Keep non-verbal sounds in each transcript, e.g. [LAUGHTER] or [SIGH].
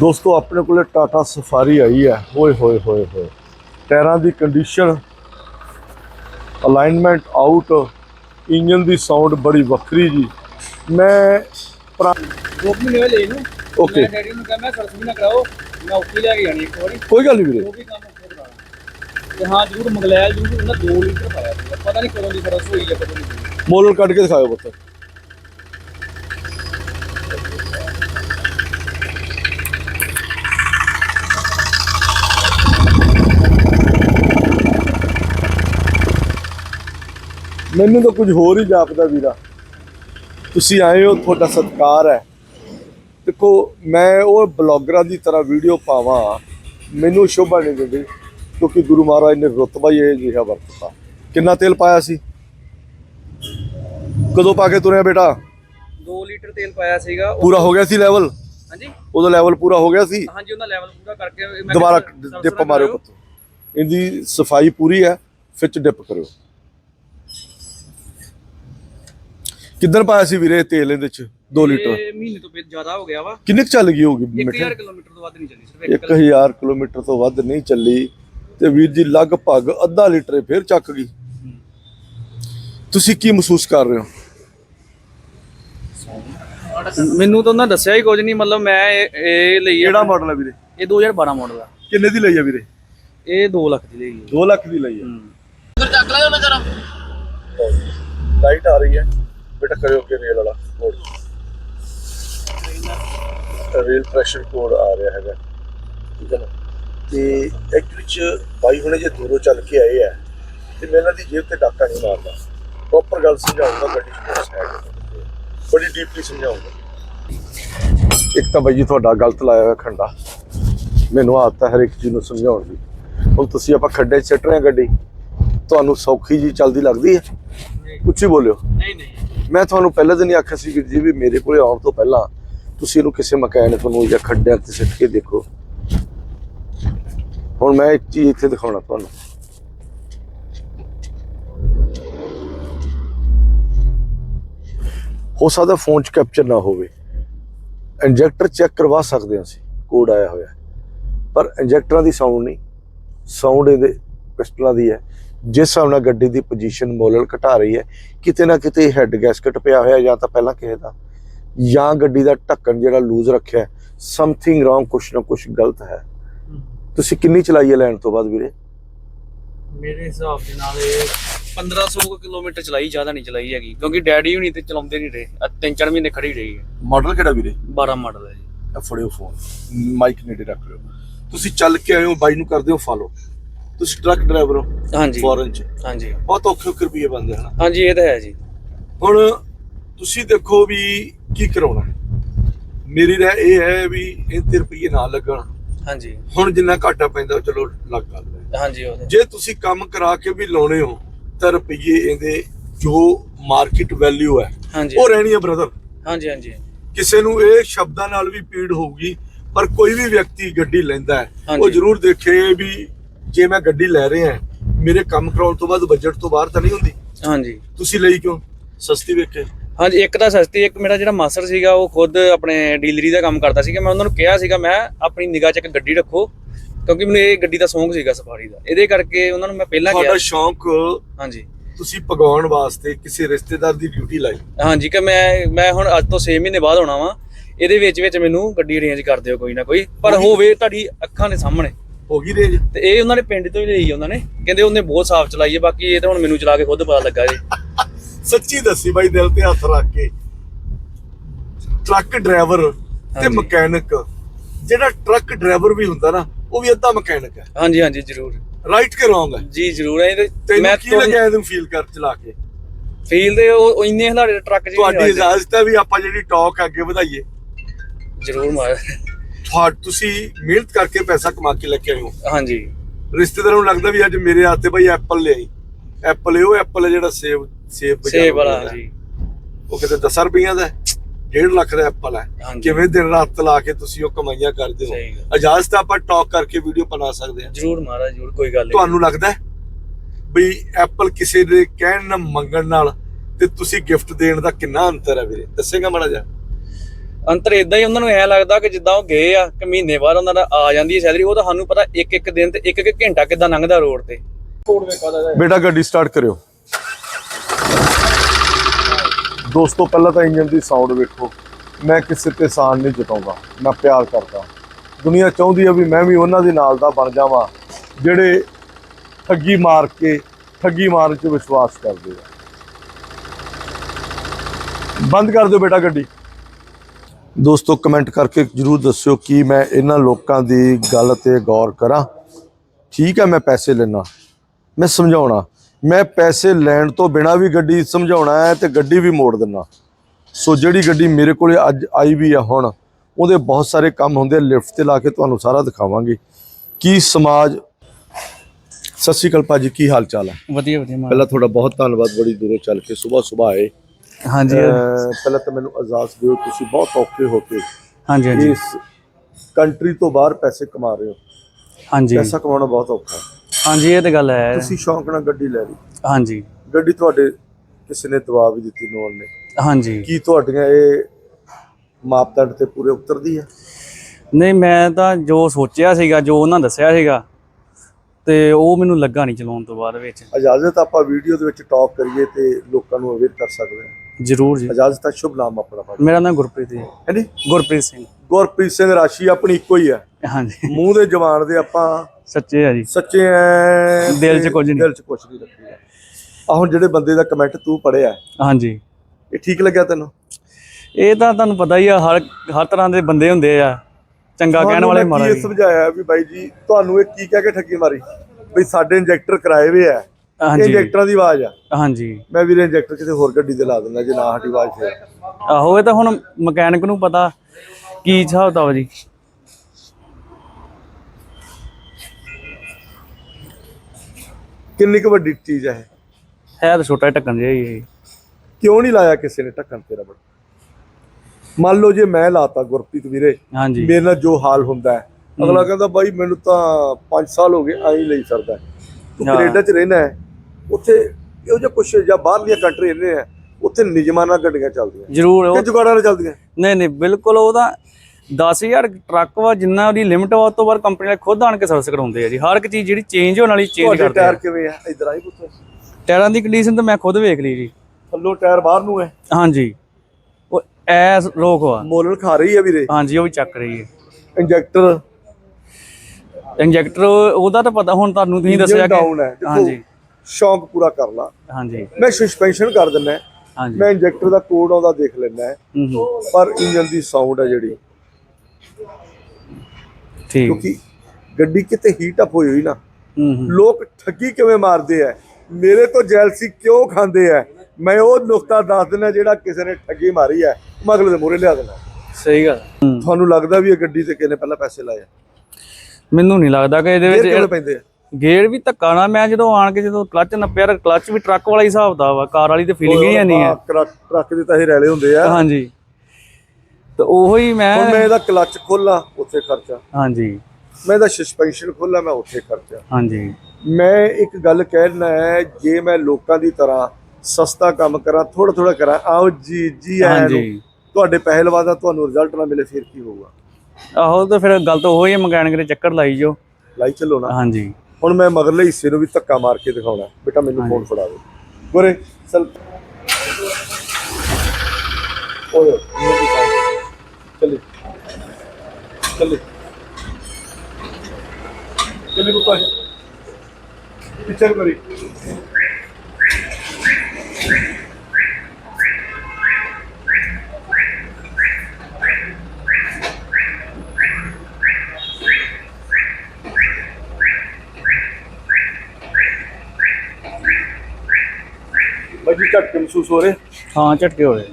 ਦੋਸਤੋ ਆਪਣੇ ਕੋਲੇ ਟਾਟਾ ਸਫਾਰੀ ਆਈ ਹੈ। ਓਏ ਹੋਏ ਹੋਏ ਹੋਏ। ਟਾਇਰਾਂ ਦੀ ਕੰਡੀਸ਼ਨ ਅਲਾਈਨਮੈਂਟ ਆਊਟ ਇੰਜਨ ਦੀ ਸਾਊਂਡ ਬੜੀ ਵੱਖਰੀ ਜੀ। ਮੈਂ ਮਹੀਨੇ ਹੋਏ ਲਈ ਨੂੰ. ਮੈਂ ਡੈਡੀ ਨੂੰ ਕਿਹਾ ਮੈਂ ਸਰਵਿਸ ਵੀ ਨਾ ਕਰਾਓ ਮੈਂ ਉੱਥੇ ਲੈ ਕੇ ਜਾਣੀ ਇੱਕ ਵਾਰੀ। ਕੋਈ ਗੱਲ ਨਹੀਂ ਵੀਰੇ। ਉਹ ਵੀ ਕੰਮ ਉੱਥੇ ਕਰਾਉਣਾ ਤੇ ਹਾਂ ਜ਼ਰੂਰ ਮੰਗਲੈਲ ਜ਼ਰੂਰ ਉਹਨਾਂ 2 ਲੀਟਰ ਪਾਇਆ ਪਤਾ ਨਹੀਂ ਕਦੋਂ ਦੀ ਸਰਵਿਸ ਹੋਈ ਹੈ ਕਦੋਂ ਨਹੀਂ। ਮੋਲਰ ਕੱਢ ਕੇ ਦਿਖਾਓ ਪੁੱਤ। ਮੈਨੂੰ ਤਾਂ ਕੁਝ ਹੋਰ ਹੀ ਜਾਪਦਾ ਵੀਰਾ। ਤੁਸੀਂ ਆਏ ਹੋ ਤੁਹਾਡਾ ਸਤਿਕਾਰ ਹੈ। ਦੇਖੋ ਮੈਂ ਉਹ ਬਲੌਗਰਾਂ ਦੀ ਤਰ੍ਹਾਂ ਵੀਡੀਓ ਪਾਵਾਂ ਮੈਨੂੰ ਸ਼ੋਭਾ ਨਹੀਂ ਦਿੰਦੀ ਕਿਉਂਕਿ ਗੁਰੂ ਮਹਾਰਾਜ ਨੇ ਰੁਤਬਾ ਹੀ ਇਹ ਜਿਹਾ ਵਰਤਤਾ। ਕਿੰਨਾ ਤੇਲ ਪਾਇਆ ਸੀ? ਕਦੋਂ ਪਾ ਕੇ ਤੁਰਿਆ ਬੇਟਾ? 2 ਲੀਟਰ ਤੇਲ ਪਾਇਆ ਸੀਗਾ। ਪੂਰਾ ਹੋ ਗਿਆ ਸੀ ਲੈਵਲ ਹਾਂਜੀ। ਉਹਦਾ ਲੈਵਲ ਪੂਰਾ ਹੋ ਗਿਆ ਸੀ? ਹਾਂਜੀ ਉਹਨਾਂ ਲੈਵਲ ਪੂਰਾ ਕਰਕੇ ਦੁਬਾਰਾ ਡਿਪ ਮਾਰਿਓ। ਪੁੱਤ। ਇਹਦੀ ਸਫ਼ਾਈ ਪੂਰੀ ਹੈ ਵਿੱਚ ਡਿਪ ਕਰਿਓ। ਕਿੱਦਣ ਪਾਇਆ ਸੀ ਵੀਰੇ ਤੇਲ ਇਹਦੇ ਚ? 2 ਲੀਟਰ। ਇਹ ਮਹੀਨੇ ਤੋਂ ਫਿਰ ਜ਼ਿਆਦਾ ਹੋ ਗਿਆ ਵਾ। ਕਿੰਨੇ ਕੁ ਚੱਲ ਗਈ ਹੋਊਗੀ 1000 ਕਿਲੋਮੀਟਰ ਤੋਂ ਵੱਧ ਨਹੀਂ ਚੱਲੀ ਸਿਰਫ ਇੱਕ 1000 ਕਿਲੋਮੀਟਰ ਤੋਂ ਵੱਧ ਨਹੀਂ ਚੱਲੀ ਤੇ ਵੀਰ ਜੀ ਲਗਭਗ ਅੱਧਾ ਲੀਟਰ ਇਹ ਫਿਰ ਚੱਕ ਗਈ। ਤੁਸੀਂ ਕੀ ਮਹਿਸੂਸ ਕਰ ਰਹੇ ਹੋ? ਮੈਨੂੰ ਤਾਂ ਉਹਨਾਂ ਦੱਸਿਆ ਹੀ ਕੁਝ ਨਹੀਂ ਮਤਲਬ ਮੈਂ ਇਹ ਇਹ ਲਈ ਕਿਹੜਾ ਮਾਡਲ ਹੈ ਵੀਰੇ? ਇਹ 2012 ਮਾਡਲ ਆ। ਕਿੰਨੇ ਦੀ ਲਈ ਹੈ ਵੀਰੇ? ਇਹ 2 ਲੱਖ ਦੀ ਲਈ 2 ਲੱਖ ਦੀ ਲਈ ਹੈ ਹੈ। ਚੱਕ ਲੈ ਉਹਨਾਂ ਜਰਾ। ਲਾਈਟ ਆ ਰਹੀ ਹੈ। ਬੇਟਾ ਕਰਿਓ ਕਿ ਰੇਲ ਵਾਲਾ? ਕੋਡ ਰੇਲ ਪ੍ਰੈਸ਼ਰ ਕੋਡ ਆ ਰਿਹਾ ਹੈਗਾ। ਠੀਕ ਹੈ ਨਾ? ਤੇ ਐਕਚੁਅਲੀ ਚ ਬਾਈ ਹੁਣੇ ਜੇ ਦੂਰੋਂ ਚੱਲ ਕੇ ਆਏ ਆ ਤੇ ਮੈਂ ਇਹਨਾਂ ਦੀ ਜੇਬ ਤੇ ਡਾਕਾ ਨਹੀਂ ਮਾਰਦਾ। ਪ੍ਰੋਪਰ ਗੱਲ ਸਮਝਾਉਂਗਾ ਗੱਡੀ ਕੋਸ ਹੈ ਬੜੀ ਡੀਪਲੀ ਸਮਝਾਉਂਗਾ। ਇੱਕ ਤਾਂ ਬਾਈ ਜੀ ਤੁਹਾਡਾ ਗਲਤ ਲਾਇਆ ਹੋਇਆ ਖੰਡਾ। ਮੈਨੂੰ ਆਦਤ ਹੈ ਹਰ ਇੱਕ ਚੀਜ਼ ਨੂੰ ਸਮਝਾਉਣ ਦੀ। ਹੁਣ ਤੁਸੀਂ ਆਪਾਂ ਖੱਡੇ 'ਚ ਸਿੱਟ ਰਹੇ ਗੱਡੀ। ਤੁਹਾਨੂੰ ਸੌਖੀ ਜੀ ਚੱਲਦੀ ਲੱਗਦੀ ਹੈ? ਉੱਚੀ ਬੋਲਿਓ। ਨਹੀਂ ਨਹੀਂ। ਮੈਂ ਤੁਹਾਨੂੰ ਪਹਿਲੇ ਦਿਨ ਹੀ ਆਖਿਆ ਸੀ ਕਿ ਜੀ ਵੀ ਮੇਰੇ ਕੋਲੇ ਆਉਣ ਤੋਂ ਪਹਿਲਾਂ ਤੁਸੀਂ ਇਹਨੂੰ ਕਿਸੇ ਮਕੈਨਿਕ ਨੂੰ ਜਾਂ ਖੱਡਿਆਂ ਤੇ ਸਿੱਟ ਕੇ ਦੇਖੋ। ਹੁਣ ਮੈਂ ਇੱਕ ਚੀਜ਼ ਇੱਥੇ ਦਿਖਾਉਣਾ ਤੁਹਾਨੂੰ। ਹੋ ਸਕਦਾ ਫੋਨ 'ਚ ਕੈਪਚਰ ਨਾ ਹੋਵੇ। ਇੰਜੈਕਟਰ ਚੈੱਕ ਕਰਵਾ ਸਕਦੇ ਹਾਂ ਅਸੀਂ, ਕੋਡ ਆਇਆ ਹੋਇਆ। ਪਰ ਇੰਜੈਕਟਰਾਂ ਦੀ ਸਾਊਂਡ ਨਹੀਂ। ਸਾਊਂਡ ਇਹਦੇ ਪਿਸਟਲਾਂ ਦੀ ਹੈ। ਜਿਸ ਹਿਸਾਬ ਨਾਲ ਗੱਡੀ ਦੀ ਪੋਜੀਸ਼ਨ ਮੋਲਰ ਘਟਾ ਰਹੀ ਹੈ ਕਿਤੇ ਨਾ ਕਿਤੇ ਹੈੱਡ ਗੈਸਕਟ ਪਿਆ ਹੋਇਆ ਜਾਂ ਤਾਂ ਪਹਿਲਾਂ ਕਿਸੇ ਦਾ ਜਾਂ ਗੱਡੀ ਦਾ ਢੱਕਣ ਜਿਹੜਾ ਲੂਜ਼ ਰੱਖਿਆ ਸਮਥਿੰਗ ਰੋਂਗ ਕੁਛ ਨਾ ਕੁਛ ਗਲਤ ਹੈ। ਤੁਸੀਂ ਕਿੰਨੀ ਚਲਾਈ ਹੈ ਲੈਣ ਤੋਂ ਬਾਅਦ ਵੀਰੇ? ਮੇਰੇ ਹਿਸਾਬ ਦੇ ਨਾਲ ਇਹ 1500 ਕੁ ਕਿਲੋਮੀਟਰ ਚਲਾਈ ਜ਼ਿਆਦਾ ਨਹੀਂ ਚਲਾਈ ਹੈਗੀ ਕਿਉਂਕਿ ਡੈਡੀ ਹੁਣੀ ਤੇ ਚਲਾਉਂਦੇ ਨਹੀਂ ਰਹੇ ਆਹ ਤਿੰਨ ਚਾਰ ਮਹੀਨੇ ਖੜੀ ਰਹੀ ਹੈ। ਮਾਡਲ ਕਿਹੜਾ ਵੀਰੇ? 12 ਮਾਡਲ ਹੈ ਜੀ। ਆ ਫੜਿਓ ਫੋਨ ਮਾਈਕ ਨੇੜੇ ਰੱਖ ਲਿਓ। ਤੁਸੀਂ ਚੱਲ ਕੇ ਆਏ ਹੋ ਬਾਈ ਨੂੰ ਕਰਦੇ ਹੋ ਫਾਲੋ ਤੁਸੀਂ ਟਰੱਕ ਡਰਾਈਵਰ ਹੋ? ਹਾਂਜੀ। ਫੋਰਨ ਚ। ਹਾਂਜੀ। ਬਹੁਤ ਔਖੇ ਔਖੇ ਰੁਪਏ ਬੰਦੇ ਹਨ। ਹਾਂਜੀ ਇਹ ਤਾਂ ਹੈ ਜੀ। ਹੁਣ ਤੁਸੀਂ ਦੇਖੋ ਵੀ ਕੀ ਕਰਾਉਣਾ। ਮੇਰੀ ਰਾਏ ਇਹ ਹੈ ਵੀ ਇਹ ਰੁਪਏ ਨਾ ਲੱਗਣ। ਹਾਂਜੀ। ਹੁਣ ਜਿੰਨਾ ਘਾਟਾ ਪੈਂਦਾ ਚਲੋ ਲੱਗ ਗੱਲ ਹੈ। ਹਾਂਜੀ ਉਹ ਜੇ ਤੁਸੀਂ ਕੰਮ ਕਰਾ ਕੇ ਵੀ ਲਾਉਣੇ ਹੋ ਤਾਂ ਰੁਪਏ ਇਹਦੇ ਜੋ ਮਾਰਕੀਟ ਵੈਲਿਊ ਹੈ ਹਾਂਜੀ। ਉਹ ਰਹਿਣੀ ਹੈ ਬ੍ਰਦਰ ਹਾਂਜੀ ਹਾਂਜੀ। ਕਿਸੇ ਨੂੰ ਇਹ ਸ਼ਬਦਾਂ ਨਾਲ ਵੀ ਪੀੜ ਹੋਊਗੀ ਪਰ ਕੋਈ ਵੀ ਵਿਅਕਤੀ ਗੱਡੀ ਲੈਂਦਾ ਹੈ ਉਹ। ਜ਼ਰੂਰ ਦੇਖੇ ਵੀ ਜੇ ਮੈਂ ਗੱਡੀ ਲੈ ਰਿਹਾ ਮੇਰੇ ਕੰਮ ਕਰਾਉਣ ਤੋਂ ਬਾਅਦ ਬਜਟ ਤੋਂ ਬਾਹਰ ਤਾਂ ਨਹੀਂ ਹੁੰਦੀ? ਹਾਂਜੀ। ਤੁਸੀਂ ਲਈ ਕਿਉਂ? ਸਸਤੀ ਵੇਖ। ਹਾਂਜੀ ਇੱਕ ਤਾਂ ਸਸਤੀ ਇੱਕ ਮੇਰਾ ਜਿਹੜਾ ਮਾਸਟਰ ਸੀਗਾ ਉਹ ਖੁਦ ਆਪਣੇ ਡੀਲਰੀ ਦਾ ਕੰਮ ਕਰਦਾ ਸੀਗਾ। ਮੈਂ ਉਹਨਾਂ ਨੂੰ ਕਿਹਾ ਸੀਗਾ ਮੈਂ ਆਪਣੀ ਨਿਗਾਹ 'ਚ ਇੱਕ ਗੱਡੀ ਰੱਖੋ ਕਿਉਂਕਿ ਮੈਨੂੰ ਇਹ ਗੱਡੀ ਦਾ ਸ਼ੌਂਕ ਸੀਗਾ ਸਫਾਰੀ ਦਾ। ਇਹਦੇ ਕਰਕੇ ਉਹਨਾਂ ਨੂੰ ਮੈਂ ਪਹਿਲਾਂ ਤੁਹਾਡਾ ਕਿਹਾ ਸ਼ੌਂਕ ਹਾਂਜੀ। ਤੁਸੀਂ ਪਗਾਉਣ ਵਾਸਤੇ ਕਿਸੇ ਰਿਸ਼ਤੇਦਾਰ ਦੀ ਡਿਊਟੀ ਲਾਈ। ਹਾਂਜੀ ਕਿ ਮੈਂ ਮੈਂ ਹੁਣ ਅੱਜ ਤੋਂ 6 ਮਹੀਨੇ ਬਾਅਦ ਆਉਣਾ ਵਾਂ। ਇਹਦੇ ਵਿੱਚ ਵਿੱਚ ਮੈਨੂੰ ਗੱਡੀ ਅਰੇਂਜ ਕਰ ਦਿਓ ਕੋਈ ਨਾ ਕੋਈ। ਪਰ ਹੋਵੇ ਤੁਹਾਡੀ ਅੱਖਾਂ ਦੇ ਸਾਹਮਣੇ। ਹੋ ਗਈ ਰੇਂਜ ਤੇ ਇਹ ਉਹਨਾਂ ਨੇ ਪਿੰਡ ਤੋਂ ਹੀ ਲਈ ਉਹਨਾਂ ਨੇ। ਕਹਿੰਦੇ ਉਹਨੇ ਬਹੁਤ ਸਾਫ਼ ਚਲਾਈ ਹੈ ਬਾਕੀ ਇਹ ਤਾਂ ਹੁਣ ਮੈਨੂੰ ਚਲਾ ਕੇ ਖੁਦ ਪਤਾ ਲੱਗਾ ਜੀ। [LAUGHS] ਸੱਚੀ ਦੱਸੀ ਬਾਈ ਦਿਲ ਤੇ ਹੱਥ ਰੱਖ ਕੇ। ਟਰੱਕ ਡਰਾਈਵਰ ਤੇ ਹਾਂਜੀ। ਮਕੈਨਿਕ ਜਿਹੜਾ ਟਰੱਕ ਡਰਾਈਵਰ ਵੀ ਹੁੰਦਾ ਨਾ ਉਹ ਵੀ ਅੱਧਾ ਮਕੈਨਿਕ ਹੈ। ਹਾਂਜੀ ਹਾਂਜੀ ਜ਼ਰੂਰ। ਰਾਈਟ ਕਿ ਰੋਂਗ ਹੈ? ਜੀ ਜ਼ਰੂਰ ਹੈ। ਇਹਦੇ- ਤੈਨੂੰ ਮੈਂ ਕੀ ਲੱਗਿਆ ਇਹਨੂੰ ਫੀਲ ਕਰ ਚਲਾ ਕੇ? ਫੀਲ ਦੇ ਉਹ ਉਹ ਇੰਨੇ ਹਲਾੜੇ ਟਰੱਕ ਜੀ ਤੁਹਾਡੀ ਇਜਾਜ਼ਤ ਹੈ ਵੀ ਆਪਾਂ ਜਿਹੜੀ ਟਾਕ ਅੱਗੇ ਵਧਾਈਏ। ਜ਼ਰੂਰ ਮਾਰ। ਤੁਹਾ ਤੁਸੀਂ ਮਿਹਨਤ ਕਰਕੇ ਪੈਸਾ ਕਮਾ ਕੇ ਲੈ ਕੇ ਆਏ ਹੋ। ਹਾਂਜੀ। ਰਿਸ਼ਤੇਦਾਰਾਂ ਨੂੰ ਲੱਗਦਾ ਵੀ ਅੱਜ ਮੇਰੇ ਹੱਥੇ ਬਈ ਐਪਲ ਲਿਆਈ। ਐਪਲ ਇਹ ਉਹ ਐਪਲ ਹੈ ਜਿਹੜਾ ਸੇਬ ਸੇਬ ਬਾਜ਼ਾਰੋਂ ਸੇਬ ਵਾਲਾ। ਜੀ ਉਹ ਕਿਤੇ 10 ਰੁਪਈਆਂ ਦਾ 1.5 ਲੱਖ ਦਾ ਐਪਲ ਹੈ। ਕਿਵੇਂ ਦਿਨ ਰਾਤ ਲਾ ਕੇ ਤੁਸੀਂ ਉਹ ਕਮਾਈਆਂ ਕਰਦੇ ਹੋ। ਇਜਾਜ਼ਤ ਹੈ ਆਪਾਂ ਟਾਕ ਕਰਕੇ ਵੀਡੀਓ ਬਣਾ ਸਕਦੇ ਹਾਂ। ਜ਼ਰੂਰ ਮਹਾਰਾਜ ਜ਼ਰੂਰ ਕੋਈ ਗੱਲ ਨਹੀਂ ਤੁਹਾਨੂੰ ਲੱਗਦਾ ਵੀ ਐਪਲ ਕਿਸੇ ਦੇ ਕਹਿਣ ਨਾਲ ਮੰਗਣ ਨਾਲ ਤੇ ਤੁਸੀਂ ਗਿਫਟ ਦੇਣ ਦਾ ਕਿੰਨਾ ਅੰਤਰ ਹੈ ਵੀਰੇ? ਦੱਸੇਗਾ ਮਾੜਾ ਜਿਹਾ। ਅੰਤਰ ਇਦਾਂ ਹੀ ਉਹਨਾਂ ਨੂੰ ਐ ਲੱਗਦਾ ਕਿ ਜਿੱਦਾਂ ਉਹ ਗਏ ਆ, ਕਿ ਮਹੀਨੇ ਬਾਅਦ ਉਹਨਾਂ ਦਾ ਆ ਜਾਂਦੀ ਹੈ ਸੈਲਰੀ ਉਹ ਤਾਂ ਸਾਨੂੰ ਪਤਾ ਇੱਕ ਇੱਕ ਦਿਨ ਤੇ ਇੱਕ ਇੱਕ ਘੰਟਾ ਕਿੱਦਾਂ ਲੰਘਦਾ ਰੋਡ ਤੇ। ਬੇਟਾ ਗੱਡੀ ਸਟਾਰਟ ਕਰਿਓ। ਦੋਸਤੋ, ਪਹਿਲਾਂ ਤਾਂ ਇੰਜਨ ਦੀ ਸਾਊਂਡ ਵੇਖੋ। ਮੈਂ ਕਿਸੇ ਤੇ ਸਾਨ ਨਹੀਂ ਜਤਾਉਂਦਾ ਮੈਂ ਪਿਆਰ ਕਰਦਾ। ਦੁਨੀਆ ਚਾਹੁੰਦੀ ਆ ਵੀ ਮੈਂ ਵੀ ਉਹਨਾਂ ਦੇ ਨਾਲ ਦਾ ਬਣ ਜਾਵਾਂ, ਜਿਹੜੇ ਠੱਗੀ ਮਾਰ ਕੇ, ਠੱਗੀ ਮਾਰਨ 'ਚ ਵਿਸ਼ਵਾਸ ਕਰਦੇ ਆ। ਬੰਦ ਕਰ ਦਿਓ ਬੇਟਾ ਗੱਡੀ। ਦੋਸਤੋ ਕਮੈਂਟ ਕਰਕੇ ਜਰੂਰ ਦੱਸਿਓ ਕਿ ਮੈਂ ਇਹਨਾਂ ਲੋਕਾਂ ਦੀ ਗੱਲ ਤੇ ਗੌਰ ਕਰਾਂ। ਠੀਕ ਹੈ ਮੈਂ ਪੈਸੇ ਲੈਣਾ ਮੈਂ ਸਮਝਾਉਣਾ। ਮੈਂ ਪੈਸੇ ਲੈਣ ਤੋਂ ਬਿਨਾ ਵੀ ਗੱਡੀ ਸਮਝਾਉਣਾ ਹੈ ਤੇ ਗੱਡੀ ਵੀ ਮੋੜ ਦਿੰਨਾ। ਸੋ ਜਿਹੜੀ ਗੱਡੀ ਮੇਰੇ ਕੋਲੇ ਅੱਜ ਆਈ ਵੀ ਆ ਹੁਣ ਉਹਦੇ ਬਹੁਤ ਸਾਰੇ ਕੰਮ ਹੁੰਦੇ ਲਿਫਟ ਤੇ ਲਾ ਕੇ ਤੁਹਾਨੂੰ ਸਾਰਾ ਦਿਖਾਵਾਂਗੇ। ਕੀ ਸਮਾਜ ਸਤਿ ਸ਼੍ਰੀ ਅਕਾਲ ਭਾਜੀ ਕੀ ਹਾਲ ਚਾਲ ਹੈ ਵਧੀਆ ਵਧੀਆ ਪਹਿਲਾਂ ਤੁਹਾਡਾ ਬਹੁਤ ਧੰਨਵਾਦ ਬੜੀ ਦੂਰੋਂ ਚੱਲ ਕੇ ਸਵੇਰ ਸਵੇਰ ਆਏ। ਹਾਂਜੀ। ਅਹ ਪਹਿਲਾਂ ਤਾਂ ਮੈਨੂੰ ਇਜਾਜ਼ਤ ਦਿਓ ਤੁਸੀਂ ਬਹੁਤ ਔਖੇ ਹੋ ਕੇ ਹਾਂਜੀ ਹਾਂਜੀ। ਇਸ ਕੰਟਰੀ ਤੋਂ ਬਾਹਰ ਪੈਸੇ ਕਮਾ ਰਹੇ ਹੋ। ਹਾਂਜੀ। ਪੈਸਾ ਕਮਾਉਣਾ ਬਹੁਤ ਔਖਾ ਹੈ। ਹਾਂਜੀ ਇਹ ਤੇ ਗੱਲ ਹੈ। ਤੁਸੀਂ ਸ਼ੌਂਕ ਨਾਲ ਗੱਡੀ ਲੈ ਲਈ। ਹਾਂਜੀ। ਗੱਡੀ ਤੁਹਾਡੇ ਕਿਸੇ ਨੇ ਦਵਾ ਵੀ ਦਿੱਤੀ ਨੋਨ ਨੇ। ਹਾਂਜੀ। ਕੀ ਤੁਹਾਡੀਆਂ ਇਹ ਮਾਪਦੰਡ ਤੇ ਪੂਰੇ ਉਤਰਦੀ ਹੈ? ਨਹੀਂ ਮੈਂ ਤਾਂ ਜੋ ਸੋਚਿਆ ਸੀਗਾ ਜੋ ਉਹਨਾਂ ਦੱਸਿਆ ਸੀਗਾ ਤੇ ਉਹ ਮੈਨੂੰ ਲੱਗਾ ਨਹੀਂ ਚਲਾਉਣ ਤੋਂ ਬਾਅਦ ਵਿੱਚ। ਇਜਾਜ਼ਤ ਆਪਾਂ ਵੀਡੀਓ ਦੇ ਵਿੱਚ ਟਾਕ ਕਰੀਏ ਤੇ ਲੋਕਾਂ ਨੂੰ ਅਵੇਅਰ ਕਰ ਸਕਦੇ ਹਾਂ। ਜ਼ਰੂਰ ਜੀ। ਇਜਾਜ਼ਤ ਹੈ ਸ਼ੁਭ ਨਾਮ ਆਪਣਾ ਭਾਜੀ ਮੇਰਾ ਨਾਮ ਗੁਰਪ੍ਰੀਤ ਹੈ ਹੈ ਨੀ? ਗੁਰਪ੍ਰੀਤ ਸਿੰਘ। ਗੁਰਪ੍ਰੀਤ ਸਿੰਘ ਰਾਸ਼ੀ ਆਪਣੀ ਇੱਕੋ ਹੀ ਹੈ ਹਾਂਜੀ। ਮੂੰਹ ਦੇ ਜਵਾਨ ਦੇ ਆਪਾਂ ਸੱਚੇ ਆ ਜੀ। ਸੱਚੇ ਐ ਦਿਲ 'ਚ ਕੁਝ ਨਹੀਂ। ਦਿਲ 'ਚ ਕੁਝ ਨਹੀਂ ਰੱਖੀਦਾ ਆ। ਹੁਣ ਜਿਹੜੇ ਬੰਦੇ ਦਾ ਕਮੈਂਟ ਤੂੰ ਪੜਿਆ ਹਾਂਜੀ। ਇਹ ਠੀਕ ਲੱਗਿਆ ਤੈਨੂੰ? ਇਹ ਤਾਂ ਤੁਹਾਨੂੰ ਪਤਾ ਹੀ ਆ ਹਰ ਹਰ ਤਰ੍ਹਾਂ ਦੇ ਬੰਦੇ ਹੁੰਦੇ ਆ। ਚੰਗਾ ਕਹਿਣ ਵਾਲੇ ਮੈਂ ਮਾੜਾ ਕੀ ਵੀ ਸਮਝਾਇਆ ਵੀ ਬਾਈ ਜੀ ਤੁਹਾਨੂੰ ਇਹ ਕੀ ਕਹਿ ਕੇ ਠੱਗੀ ਮਾਰੀ? ਵੀ ਸਾਡੇ ਇੰਜੈਕਟਰ ਕਰਾਏ ਵੇ ਆ। ਇਹ ਹਾਂਜੀ। ਇੰਜੈਕਟਰਾਂ ਦੀ ਆਵਾਜ਼ ਆ। ਹਾਂਜੀ। ਮੈਂ ਵੀਰੇ ਇੰਜੈਕਟਰ ਕਿਤੇ ਹੋਰ ਗੱਡੀ ਤੇ ਲਾ ਦਿੰਦਾ ਜੇ ਨਾ ਹਟੀ ਆਵਾਜ਼ ਫੇਰ। ਆਹੋ ਇਹ ਤਾਂ ਹੁਣ ਮਕੈਨਿਕ ਨੂੰ ਪਤਾ ਕੀ ਹਿਸਾਬ ਤਾ ਜੀ। ਕਿੰਨੀ ਕੁ ਵੱਡੀ ਚੀਜ਼ ਹੈ ਇਹ? ਹੈ ਤਾਂ ਛੋਟਾ ਢੱਕਣ ਜਿਹਾ ਹੀ ਹੈ। ਕਿਉਂ ਨਹੀਂ ਲਾਇਆ ਕਿਸੇ ਨੇ ਢੱਕਣ ਤੇਰਾ ਬੜਾ ਮੰਨ ਲਓ ਜੇ ਮੈਂ ਲਾਤਾ ਗੁਰਪ੍ਰੀਤ ਵੀਰੇ ਹਾਂਜੀ। ਮੇਰੇ ਨਾਲ ਜੋ ਹਾਲ ਹੁੰਦਾ ਹੈ। ਅਗਲਾ ਕਹਿੰਦਾ ਬਾਈ ਮੈਨੂੰ ਤਾਂ 5 ਸਾਲ ਹੋ ਗਏ ਹੀ ਲਈ ਸਰਦਾ ਤੂੰ ਹਾਂ। ਕੈਨੇਡਾ 'ਚ ਰਹਿਣਾ ਹੈ। ਉੱਥੇ ਇਹੋ ਜਿਹਾ ਕੁਛ ਜਾਂ ਬਾਹਰਲੀਆਂ ਕੰਟਰੀ ਰਹਿੰਦੇ ਆ ਉੱਥੇ ਨਿਜਮਾਨਾ ਗੱਡੀਆਂ ਚੱਲਦੀਆਂ। ਜ਼ਰੂਰ ਉਹ ਕਿ ਜੁਗਾੜਾਂ ਨਾਲ ਚੱਲਦੀਆਂ। ਨਹੀਂ ਨਹੀਂ ਬਿਲਕੁਲ ਉਹਦਾ 10000 ਟਰੱਕ ਵਾ ਜਿੰਨਾ ਉਹਦੀ ਲਿਮਟ ਵਾ ਉਹ ਤੋਂ ਬਾਅਦ ਕੰਪਨੀ ਵਾਲੇ ਖੁਦ ਆਣ ਕੇ ਸਰਵਿਸ ਕਰਾਉਂਦੇ ਆ ਜੀ। ਹਰ ਇੱਕ ਚੀਜ਼ ਜਿਹੜੀ ਚੇਂਜ ਹੋਣ ਵਾਲੀ ਚੇਂਜ ਤੁਹਾਡੇ ਕਰਦੇ ਟਾਇਰ ਆ ਕਿਵੇਂ ਆ? ਇਧਰ ਆਈ ਪੁੱਤ। ਟਾਇਰਾਂ ਦੀ ਕੰਡੀਸ਼ਨ ਤਾਂ ਮੈਂ ਖੁਦ ਵੇਖ ਲਈ ਜੀ। ਥੱਲੋਂ ਟਾਇਰ ਬਾਹਰ ਨੂੰ ਹੈ ਹਾਂਜੀ। ਉਹ ਐਸ ਰੋਕ ਵਾ। ਮੋਲਣ ਖਾ ਰਹੀ ਹੈ ਵੀਰੇ। ਹਾਂਜੀ ਉਹ ਵੀ ਚੱਕ ਰਹੀ ਹੈ ਇੰਜੈਕਟਰ। ਇੰਜੈਕਟਰ ਉਹਦਾ ਤਾਂ ਪਤਾ ਹੁਣ ਤੁਹਾਨੂੰ ਤੁਸੀਂ ਦੱਸਿਆ ਕਿ ਡਾਊਨ ਹੈ ਦੇਖੋ, ਹਾਂਜੀ। ਸ਼ੌਂਕ ਪੂਰਾ ਕਰ ਲਾ। ਹਾਂਜੀ। ਮੈਂ ਸਸਪੈਂਸ਼ਨ ਕਰ ਦਿੰਦਾ ਹਾਂਜੀ। ਮੈਂ ਇੰਜੈਕਟਰ ਦਾ ਕੋਡ ਆਉਂਦਾ ਦੇਖ ਲੈਂਦਾ ਹੈ। ਹੂੰ ਹੂੰ। ਪਰ ਇੰਜਨ ਦੀ ਸਾਊਂਡ ਹੈ ਜਿਹੜੀ। ਠੀਕ। ਕਿਉਂਕਿ ਗੱਡੀ ਕਿਤੇ ਹੀਟ ਅਪ ਹੋਈ ਹੋਈ ਨਾ ਲੋਕ ਠੱਗੀ ਕਿਵੇਂ ਮਾਰਦੇ ਆ? ਮੇਰੇ ਤੋਂ ਜੈਲਸੀ ਕਿਉਂ ਖਾਂਦੇ ਆ? ਮੈਂ ਉਹ ਨੁਕਤਾ ਦੱਸ ਦਿੰਦਾ ਜਿਹੜਾ ਕਿਸੇ ਨੇ ਠੱਗੀ ਮਾਰੀ ਹੈ ਮੈਂ ਅਗਲੇ ਦੇ ਮੂਹਰੇ ਲਿਆ ਦੇਣਾ ਸਹੀ ਗੱਲ। ਤੁਹਾਨੂੰ ਲੱਗਦਾ ਵੀ ਇਹ ਗੱਡੀ ਤੇ ਕਿਹਨੇ ਪਹਿਲਾਂ ਪੈਸੇ ਲਾਏ ਮੈਨੂੰ ਨਹੀਂ ਲੱਗਦਾ ਕਿ ਇਹਦੇ ਵਿੱਚ ਪੈਂਦੇ ਆ? ਗੇਅਰ ਵੀ ਧੱਕਾ ਨਾ ਮੈਂ ਜਦੋਂ ਆਣ ਕੇ ਜਦੋਂ ਕਲੱਚ ਨੱਪਿਆ ਤਾਂ ਕਲੱਚ ਵੀ ਟਰੱਕ ਵਾਲਾ ਹੀ ਹਿਸਾਬ ਦਾ ਵਾ ਕਾਰ ਵਾਲੀ ਤੇ ਫੀਲਿੰਗ ਹੀ ਨਹੀਂ ਹੈ। ਟਰੱਕ ਦੇ ਤਾਂ ਇਹ ਰੈਲੇ ਹੁੰਦੇ ਆ। ਹਾਂਜੀ। ਤੇ ਉਹੋ ਹੀ ਮੈਂ ਹੁਣ ਮੈਂ ਇਹਦਾ ਕਲੱਚ ਖੋਲਾਂ ਉੱਥੇ ਖਰਚਾ। ਹਾਂਜੀ। ਮੈਂ ਇਹਦਾ ਸਸਪੈਂਸ਼ਨ ਖੋਲਾਂ ਮੈਂ ਉੱਥੇ ਖਰਚਾ। ਹਾਂਜੀ। ਮੈਂ ਇੱਕ ਗੱਲ ਕਹਿਣਾ ਹੈ ਜੇ ਮੈਂ ਲੋਕਾਂ ਦੀ ਤਰ੍ਹਾਂ ਸਸਤਾ ਕੰਮ ਕਰਾਂ ਥੋੜਾ ਥੋੜਾ ਕਰਾਂ ਆਓ ਜੀ ਜੀ ਆਇਆਂ ਨੂੰ ਹਾਂਜੀ। ਤੁਹਾਡੇ ਪੈਸੇ ਲਵਾਦਾ ਤੁਹਾਨੂੰ ਰਿਜ਼ਲਟ ਨਾ ਮਿਲੇ ਫਿਰ ਕੀ ਹੋਊਗਾ? ਆਹੋ ਤੇ ਫਿਰ ਗੱਲ ਤਾਂ ਉਹੀ ਹੈ ਮਕੈਨਿਕ ਦੇ ਚੱਕਰ ਲਾਈ ਜੋ ਲਾਈ ਚੱਲੋ ਨਾ। ਹਾਂਜੀ। ਹੁਣ ਮੈਂ ਮਗਰਲੇ ਹਿੱਸੇ ਨੂੰ ਵੀ ਧੱਕਾ ਮਾਰ ਕੇ ਦਿਖਾਉਣਾ। ਬੇਟਾ ਮੈਨੂੰ ਫੋਨ ਫੜਾ ਦੇ। ਗੋਰੇ ਚਲ। ਓਏ। ਚੱਲੇ। ਚੱਲੇ। ਚੱਲੇ ਬੁੱਤਾ ਪਿੱਛੇ ਕਰੀ। ਝਟਕੇ ਮਹਿਸੂਸ ਹੋ ਰਹੇ? ਹਾਂ ਝਟਕੇ ਹੋਏ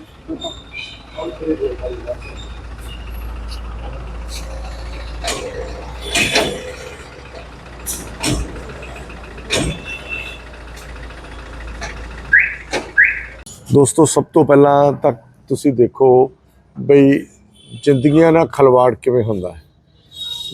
ਦੋਸਤੋ ਸਭ ਤੋਂ ਪਹਿਲਾਂ ਤਾਂ ਤੁਸੀਂ ਦੇਖੋ ਬਈ ਜ਼ਿੰਦਗੀਆਂ ਨਾਲ ਖਲਵਾੜ ਕਿਵੇਂ ਹੁੰਦਾ ਹੈ।